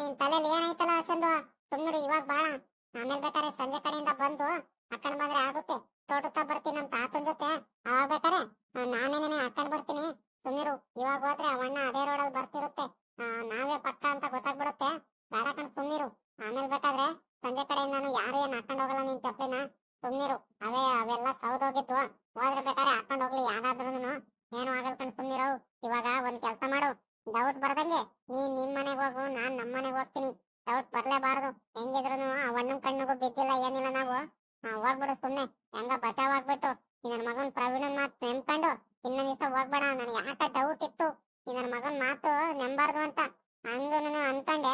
ನಿನ್ ತಲೆಯಲ್ಲಿ ಏನಾಯ್ತಲ್ಲ ಚಂದು? ಸುಮ್ಮನೆ ಇವಾಗ ಬಾಳ. ಆಮೇಲೆ ಬೇಕಾದ್ರೆ ಸಂಜೆ ಕಡೆಯಿಂದ ಬಂದು ಹಾಕೊಂಡ್ ಬಂದ್ರೆ ಆಗುತ್ತೆ. ತೋಟಕ್ಕ ಬರ್ತೀನಿ ನಮ್ ತಾತನ್ ಜೊತೆ. ಅವಾಗ ಬೇಕಾರೆ ನಾನೇನೇನೆ ಹಾಕೊಂಡ್ ಬರ್ತೀನಿ. ಸುಮ್ಮಿರು ಇವಾಗ ಹೋದ್ರೆ ಅವಣ್ಣ ಅದೇ ರೋಡಲ್ಲಿ ಬರ್ತಿರುತ್ತೆ. ನಾವೇ ಪಕ್ಕ ಅಂತ ಗೊತ್ತಾಗ್ಬಿಡುತ್ತೆ. ಬೇಡ ಸುಮ್ಮಿರು ಆಮೇಲೆ ಬೇಕಾದ್ರೆ ಸಂಜೆ ಕಡೆಯಿಂದಾನು ಯಾರು ಏನ್ ಹಾಕೊಂಡ್ ಹೋಗಲ್ಲ ನಿನ್ ಚಪ್ಪಲಿನ. ಸುಮ್ಮಿರು ಅವೇ, ಅವೆಲ್ಲ ಸೌದೋಗಿದ್ವು ಹೋದ್ರೆ ಬೇಕಾದ್ರೆ ಹಾಕೊಂಡ್ ಹೋಗ್ಲಿ ಯಾರಾದ್ರೂನು ಏನು ಆಗಲ್ ಕಣ್ ಸುಮ್ಮಿರು ಇವಾಗ ಒಂದ್ ಕೆಲ್ಸ ಮಾಡು. ಡೌಟ್ ಬರ್ದಂಗೆ ನೀ ನಿಮ್ ಮನೆಗ್ ಹೋಗು, ನಾನ್ ನಮ್ ಮನೆಗ್ ಹೋಗ್ತೀನಿ. ಡೌಟ್ ಬರ್ಲೇಬಾರ್ದು. ಹೆಂಗಿದ್ರು ಆ ಅಣ್ಣನ್ ಕಣ್ಣಿಗೂ ಬಿದ್ದಿಲ್ಲ, ಏನಿಲ್ಲ ನಾವು. ಹೋಗ್ಬಿಡು ಸುಮ್ನೆ. ಹೆಂಗ ಬಚಾವ್ ಆಗ್ಬಿಟ್ಟು. ನನ್ ಮಗನ್ ಪ್ರವೀಣನ್ ಮಾತ್ ನೆನ್ಕೊಂಡು, ಇನ್ನೊಂದ್ ದಿವಸ ಹೋಗ್ಬೇಡ. ನನ್ಗೆ ಯಾಕ ಡೌಟ್ ಇತ್ತು? ನನ್ನ ನನ್ ಮಗನ್ ಮಾತು ನೆಂಬಾರ್ದು ಅಂತ. ಹಂಗನು ಅನ್ಕೊಂಡೆ.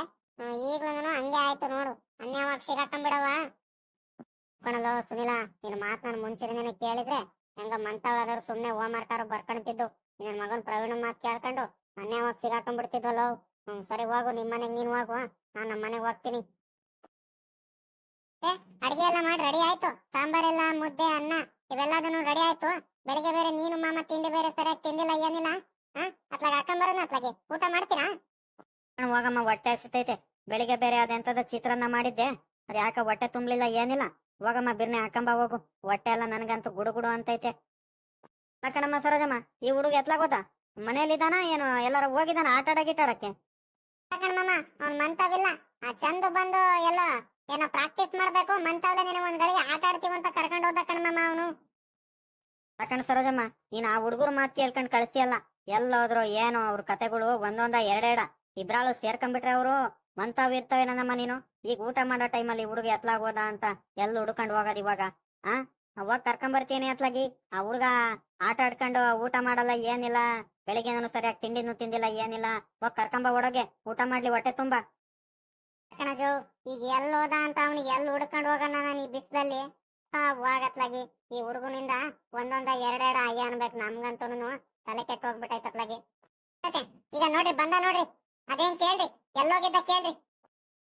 ಈಗ್ಲೂ ಹಂಗೆ ಆಯ್ತು ನೋಡು. ಅನ್ಯವಾಗ ಸಿಗಾಕೊಂಡ್ಬಿಡವ ಕಣಲ್ಲ ಸುನಿಲ, ನಿನ್ ಮಾತ್ ನಾನು ಮುಂಚೆನೇ ಕೇಳಿದ್ರೆ ಹೆಂಗ ಮಂತವ್ರಾದ್ರು ಸುಮ್ನೆ ಹೋಮ್ವರ್ಕಾರು ಬರ್ಕೊಂತಿದ್ದು. ನಿನ್ ಮಗನ್ ಪ್ರವೀಣ ಮಾತ್ ಕೇಳ್ಕೊಂಡು ಅನ್ಯಾವಾಗ ಸಿಗಾಕೊಂಡ್ಬಿಡ್ತಿದ್ವಲ್ಲೋ ಹ್ಮ್, ಸರಿ ಹೋಗು, ನಿಮ್ ಮನೆಗ್ ನೀನ್ ಹೋಗುವ. ನಾನ್ ನಮ್ ಮನೆಗ್ ಹೋಗ್ತೀನಿ. ಅಡಿಗೆ ಎಲ್ಲ ಮಾಡಿ ರೆಡಿ ಆಯ್ತು. ಸಾಂಬಾರೆಲ್ಲ ಮುದ್ದೆ ಅನ್ನ ಇವೆಲ್ಲದನ್ನು ರೆಡಿ ಆಯ್ತು. ಬೆಳಿಗ್ಗೆ ಬೇರೆ ನೀನು ಮಾಮ ತಿಂಡಿ ಬೇರೆ ಸರಿಯಾಗಿ ತಿಂದಿಲ್ಲ ಏನಿಲ್ಲ ಹಾ ಅತ್ಲಾಗ ಹಾಕೊಂಬರೋಣ ಅತ್ಲಾಗೆ. ಊಟ ಮಾಡ್ತೀರಾ? ಹೋಗಮ್ಮ ಹೊಟ್ಟೆ ಹಸಿತೈತೆ. ಬೆಳಿಗ್ಗೆ ಬೇರೆ ಅದೆಂತದ ಚಿತ್ರಾನ್ನ ಮಾಡಿದ್ದೆ. ಅದು ಯಾಕ ಹೊಟ್ಟೆ ತುಂಬಲಿಲ್ಲ ಏನಿಲ್ಲ. ಹೋಗಮ್ಮ ಬಿರ್ನೆ ಹಾಕೊಂಬ ಹೋಗು. ಹೊಟ್ಟೆ ಎಲ್ಲ ನನಗಂತೂ ಗುಡು ಗುಡು ಅಂತೈತೆ. ಕಣಮ್ಮ ಸರೋಜಮ್ಮ ಈ ಹುಡುಗ ಎತ್ಲಾಗ ಹೋದ ಮನೇಲಿದ್ದಾನ ಏನು ಎಲ್ಲಾರ ಹೋಗಿದಾನ ಆಟ ಆಡ ಗಿಟ್ಟಾಡಕ್ಕೆ ಮಾಮ ಅವ್ನ್ ಮಂತವಿಲ್ಲ. ಆ ಚಂದ ಬಂದು ಎಲ್ಲ ಏನೋ ಪ್ರಾಕ್ಟೀಸ್ ಮಾಡ್ಬೇಕು ಮಂತವ್ಲೆ ನಿನ ಒಂದ್ ಗಳಿಗೆ ಆಟ ಆಡ್ತೀವಿ ಅಂತ ಕರ್ಕೊಂಡು ಹೋದ ಕಣ್ಮಮ್ಮ ಅವನು. ಯಾಕಂಡ್ ಸರೋಜಮ್ಮ, ನೀನ್ ಆ ಹುಡುಗರು ಮಾತು ಕೇಳ್ಕೊಂಡ್ ಕಳ್ಸಿಯಲ್ಲ ಎಲ್ಲೋದ್ರು ಏನೋ ಅವ್ರ ಕತೆಗಳು ಒಂದೊಂದ ಎರಡೆಡ ಇಬ್ರಾಳು ಸೇರ್ಕೊಂಡ್ಬಿಟ್ರೆ ಅವರು ಮಂತಾವ್ ಇರ್ತವೆ ನನ್ನಮ್ಮ ನೀನು? ಈಗ ಊಟ ಮಾಡೋ ಟೈಮಲ್ಲಿ ಹುಡುಗ ಎತ್ಲಾಗೋದ ಅಂತ ಎಲ್ಲ ಹುಡ್ಕೊಂಡು ಹೋಗೋದು ಇವಾಗ? ಆ? ಅವಾಗ ಕರ್ಕೊಂಬರ್ತೀನಿ ಅತ್ಲಾಗಿ ಆ ಹುಡುಗ ಆಟ ಆಡ್ಕೊಂಡು ಊಟ ಮಾಡಲ್ಲ, ಏನಿಲ್ಲ ಬೆಳಿಗ್ಗೆ ಸರಿಯಾಗಿ ತಿಂಡಿನೂ ತಿಂದಿಲ್ಲ, ಏನಿಲ್ಲ, ಹೋಗ್ ಕರ್ಕೊಂಬ ಹೊಡೋಗೆ ಊಟ ಮಾಡ್ಲಿ, ಹೊಟ್ಟೆ ತುಂಬಾ. ಕಣಜು ಈಗ ಎಲ್ ಹೋದ ಅಂತ ಅವನು ಎಲ್ಲಿ ಹುಡ್ಕೊಂಡು ಹೋಗೋಣ ನಾನು ಈ ಬಿಸ್ಲಲ್ಲಿ? ಹಾ ಹೋಗತ್ಲಾಗಿ ಈ ಹುಡುಗನಿಂದ ಒಂದೊಂದ ಎರಡೆರಡು ಆಗಿ ಅನ್ಬೇಕು ನಮ್ಗಂತೂ ತಲೆ ಕೆಟ್ಟ ಹೋಗ್ಬಿಟ್ಟೈತತ್ಲಾಗಿ ಈಗ ನೋಡ್ರಿ, ಬಂದ ನೋಡ್ರಿ. ಅದೇನ್ ಕೇಳ್ರಿ? ಎಲ್ಲೋಗಿದ್ದ ಕೇಳ್ರಿ?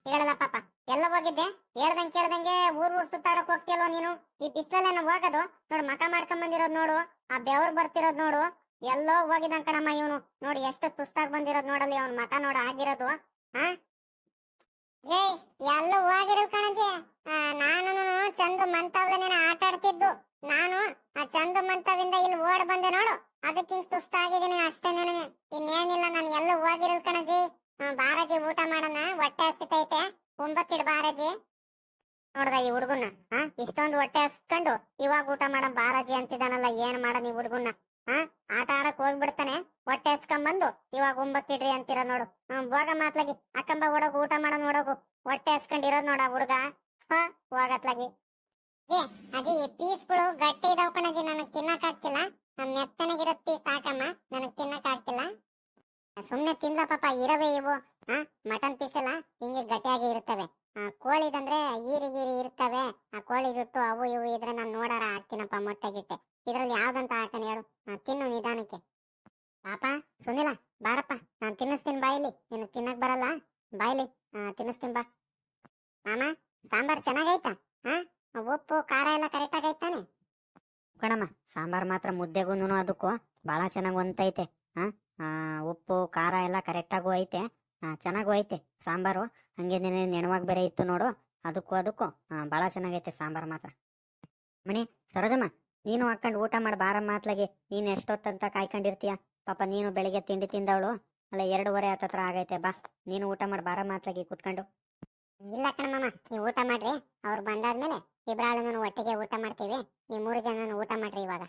ಹೇಳಲ್ಲ ಪಾಪ. ಎಲ್ಲ ಹೋಗಿದ್ದೆ? ಹೇಳ್ದಂಗ್ ಕೇಳ್ದಂಗೆ ಊರ್ ಊರ್ ಸುತ್ತಾಡಕ್ ಹೋಗ್ತಿಯಲ್ವ ನೀನು? ಈ ಬಿಸ್ಲಲ್ಲೇನ ಹೋಗೋದು. ನೋಡು ಮಕ ಮಾಡ್ಕೊಂಡ್ ಬಂದಿರೋದ್ ನೋಡು. ಆ ಬೆವ್ರು ಬರ್ತಿರೋದ್ ನೋಡು. ಎಲ್ಲೋ ಹೋಗಿದಂಗ್ ಕಣಮ್ಮ ಇವನು. ನೋಡಿ ಎಷ್ಟು ಸುಸ್ತಾಗ್ ಬಂದಿರೋದ್ ನೋಡಲ್ಲಿ ಅವ್ನ ಮಕ ನೋಡ ಆಗಿರೋದು. ಹಾ? ಎಲ್ಲ ಹೋಗಿರೋದ್ ಕಣಜಿ. ನಾನು ಚಂದ ಮಂತವ್ಲೇನ ಆಟ ಆಡ್ತಿದ್ದು ನಾನು ಆ ಚಂದ ಮಂತವಿಂದ ಇಲ್ಲಿ ಓಡ್ ಬಂದೆ ನೋಡು. ಅದಕ್ಕೆ ಹಿಂಗ್ ಸುಸ್ತಾಗಿದ್ದೀನಿ ಅಷ್ಟೇ ನನಗೆ. ಇನ್ನೇನಿಲ್ಲ, ನಾನು ಎಲ್ಲ ಹೋಗಿರೋ ಕಣಜಿ. ಬಾರಜಿ ಊಟ ಮಾಡೋಣ. ಹೊಟ್ಟೆ ಹಸಿತೈತೆ. ಕುಂಬಕ್ಕಿಡ್ ಬಾರಜಿ. ನೋಡ್ದ ಈ ಹುಡುಗನ್ನ? ಹಾ ಇಷ್ಟೊಂದು ಹೊಟ್ಟೆ ಹಸ್ಕೊಂಡು ಇವಾಗ ಊಟ ಮಾಡೋ ಬಾರಾಜಿ ಅಂತಿದಾನಲ್ಲ ಏನ್ ಮಾಡೋ ಈ ಹುಡುಗನ್ನ? ಹಾ ಆಟ ಆಡಕ್ ಹೋಗ್ಬಿಡ್ತಾನೆ ಹೊಟ್ಟೆ ಹಸ್ಕೊಂಬಂದು ಇವಾಗ ಒಂಬತ್ತಿಡ್ರಿ ಅಂತಿರ ನೋಡು. ಹೋಗ ಮಾತ್ಲಾಗಿ. ಅಕ್ಕಂಬ ಓಡೋಗು ಊಟ ಮಾಡ ನೋಡೋಗು ಹೊಟ್ಟೆ ಹಸ್ಕೊಂಡಿರೋದ್ ನೋಡ ಹುಡುಗ. ಹಾ ಹೋಗತ್ಲಾಗಿ ಅಜ್ಜಿ ಈ ಪೀಸ್ಗಳು ಗಟ್ಟಿ ಇದಾವ ಕಣಜಿ ನನಗ್ ತಿನ್ನಕ್ ಆಗ್ತಿಲ್ಲ. ನನ್ ಮೆತ್ತನಾಗಿರೋ ಪೀಸ್ ಹಾಕಮ್ಮ ನನಗ್ ತಿನ್ನಕ್ ಆಗ್ತಿಲ್ಲ. ಸುಮ್ನೆ ತಿನ್ಲ ಪಾಪ ಇರವೆ ಇವು. ಹಾ ಮಟನ್ ಪೀಸ್ ಎಲ್ಲ ಹಿಂಗೆ ಗಟ್ಟಿಯಾಗಿ ಇರ್ತವೆ. ಆ, ಕೋಳಿದಂದ್ರೆ ಈರಿಗೀರಿ ಇರ್ತವೆ. ಆ ಕೋಳಿ ಜುಟ್ಟು ಅವು ಇವು ಇದ್ರೆ ನಾನು ನೋಡಾರ ಹಾಕ್ತೀನಪ್ಪ ಮೊಟ್ಟೆ ಗಿಟ್ಟೆ ಇದ್ರಲ್ಲಿ ಯಾವ್ದಂತ ಹಾಕನ್ ಹೇಳು ಆ, ತಿನ್ನು ನಿಧಾನಕ್ಕೆ ಪಾಪ ಸುನಿಲ ಬಾರಪ್ಪ ನಾನ್ ತಿನ್ನಿಸ್ತೀನಿ ಬಾಯಿಲಿ ನಿನಗ್ ತಿನ್ನಕ್ ಬರಲ್ಲ ಬಾಯಿಲಿ ಆ, ತಿನ್ನಿಸ್ತೀನಿ ಬಾ ಮಾಮ ಸಾಂಬಾರ್ ಚೆನ್ನಾಗೈತಾ? ಹಾ? ಉಪ್ಪು, ಖಾರ ಎಲ್ಲ ಕರೆಕ್ಟ್ ಆಗೈತಾನೆ ಕಣಮ್ಮ, ಸಾಂಬಾರ್ ಮಾತ್ರ ಮುದ್ದೆಗೂನು ಅದಕ್ಕೂ ಭಾಳ ಚೆನ್ನಾಗಿ ಹೊಂತೈತೆ ಹಾ? ಉಪ್ಪು, ಖಾರ ಎಲ್ಲ ಕರೆಕ್ಟಾಗೂ ಐತೆ. ಚೆನ್ನಾಗೂ ಐತೆ ಸಾಂಬಾರು. ಹಂಗೆ ನೆನವಾಗಿ ಬೇರೆ ಇತ್ತು ನೋಡು. ಅದಕ್ಕೂ ಅದಕ್ಕೂ ಭಾಳ ಚೆನ್ನಾಗೈತೆ ಸಾಂಬಾರ್ ಮಾತ್ರ. ಮಣಿ, ಸರೋಜಮ್ಮ, ನೀನು ಹಾಕೊಂಡು ಊಟ ಮಾಡಿ ಬಾರ ಮಾತ್ಲಾಗಿ ನೀನು ಎಷ್ಟೊತ್ತಂತ ಕಾಯ್ಕೊಂಡಿರ್ತೀಯ? ಪಾಪ ನೀನು ಬೆಳಿಗ್ಗೆ ತಿಂಡಿ ತಿಂದವಳು. ಅಲ್ಲ ಎರಡೂವರೆ ಹತ್ತತ್ರ ಆಗೈತೆ, ಬಾ. ನೀನು ಊಟ ಮಾಡಿ ಬಾರ ಮಾತ್ಲಾಗಿ ಕುತ್ಕೊಂಡು. ಇಲ್ಲ ಕಣಮ್ಮ ನೀವು ಊಟ ಮಾಡ್ರಿ. ಅವ್ರು ಬಂದಾದ್ಮೇಲೆ ಇಬ್ರಾಳು ಒಟ್ಟಿಗೆ ಊಟ ಮಾಡ್ತೀವಿ. ನೀವು ಮೂರು ಜನ ಊಟ ಮಾಡ್ರಿ ಇವಾಗ.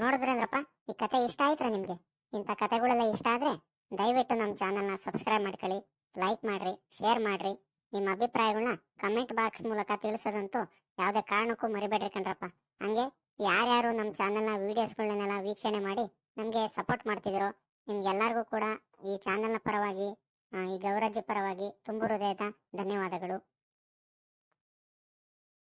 ನೋಡಿದ್ರಂದ್ರಪ್ಪ ಈ ಕತೆ ಇಷ್ಟ ಆಯ್ತ್ರ ನಿಮ್ಗೆ? ಇಂಥ ಕತೆಗಳೆಲ್ಲ ಇಷ್ಟ ಆದ್ರೆ ದಯವಿಟ್ಟು ನಮ್ಮ ಚಾನಲ್ನ ಸಬ್ಸ್ಕ್ರೈಬ್ ಮಾಡ್ಕೊಳ್ಳಿ, ಲೈಕ್ ಮಾಡ್ರಿ, ಶೇರ್ ಮಾಡ್ರಿ. ನಿಮ್ಮ ಅಭಿಪ್ರಾಯಗಳನ್ನ ಕಮೆಂಟ್ ಬಾಕ್ಸ್ ಮೂಲಕ ತಿಳಿಸೋದಂತೂ ಯಾವುದೇ ಕಾರಣಕ್ಕೂ ಮರಿಬೇಡ್ರಿ ಕಣ್ರಪ್ಪ. ಹಂಗೆ ಯಾರ್ಯಾರು ನಮ್ಮ ಚಾನಲ್ನ ವೀಡಿಯೋಸ್ಗಳನ್ನೆಲ್ಲ ವೀಕ್ಷಣೆ ಮಾಡಿ ನಮಗೆ ಸಪೋರ್ಟ್ ಮಾಡ್ತಿದ್ದೀರೋ ನಿಮ್ಗೆಲ್ಲರಿಗೂ ಕೂಡ ಈ ಚಾನಲ್ನ ಪರವಾಗಿ ಈ ಗೌರಜ್ಜಿ ಪರವಾಗಿ ತುಂಬು ಹೃದಯದ ಧನ್ಯವಾದಗಳು.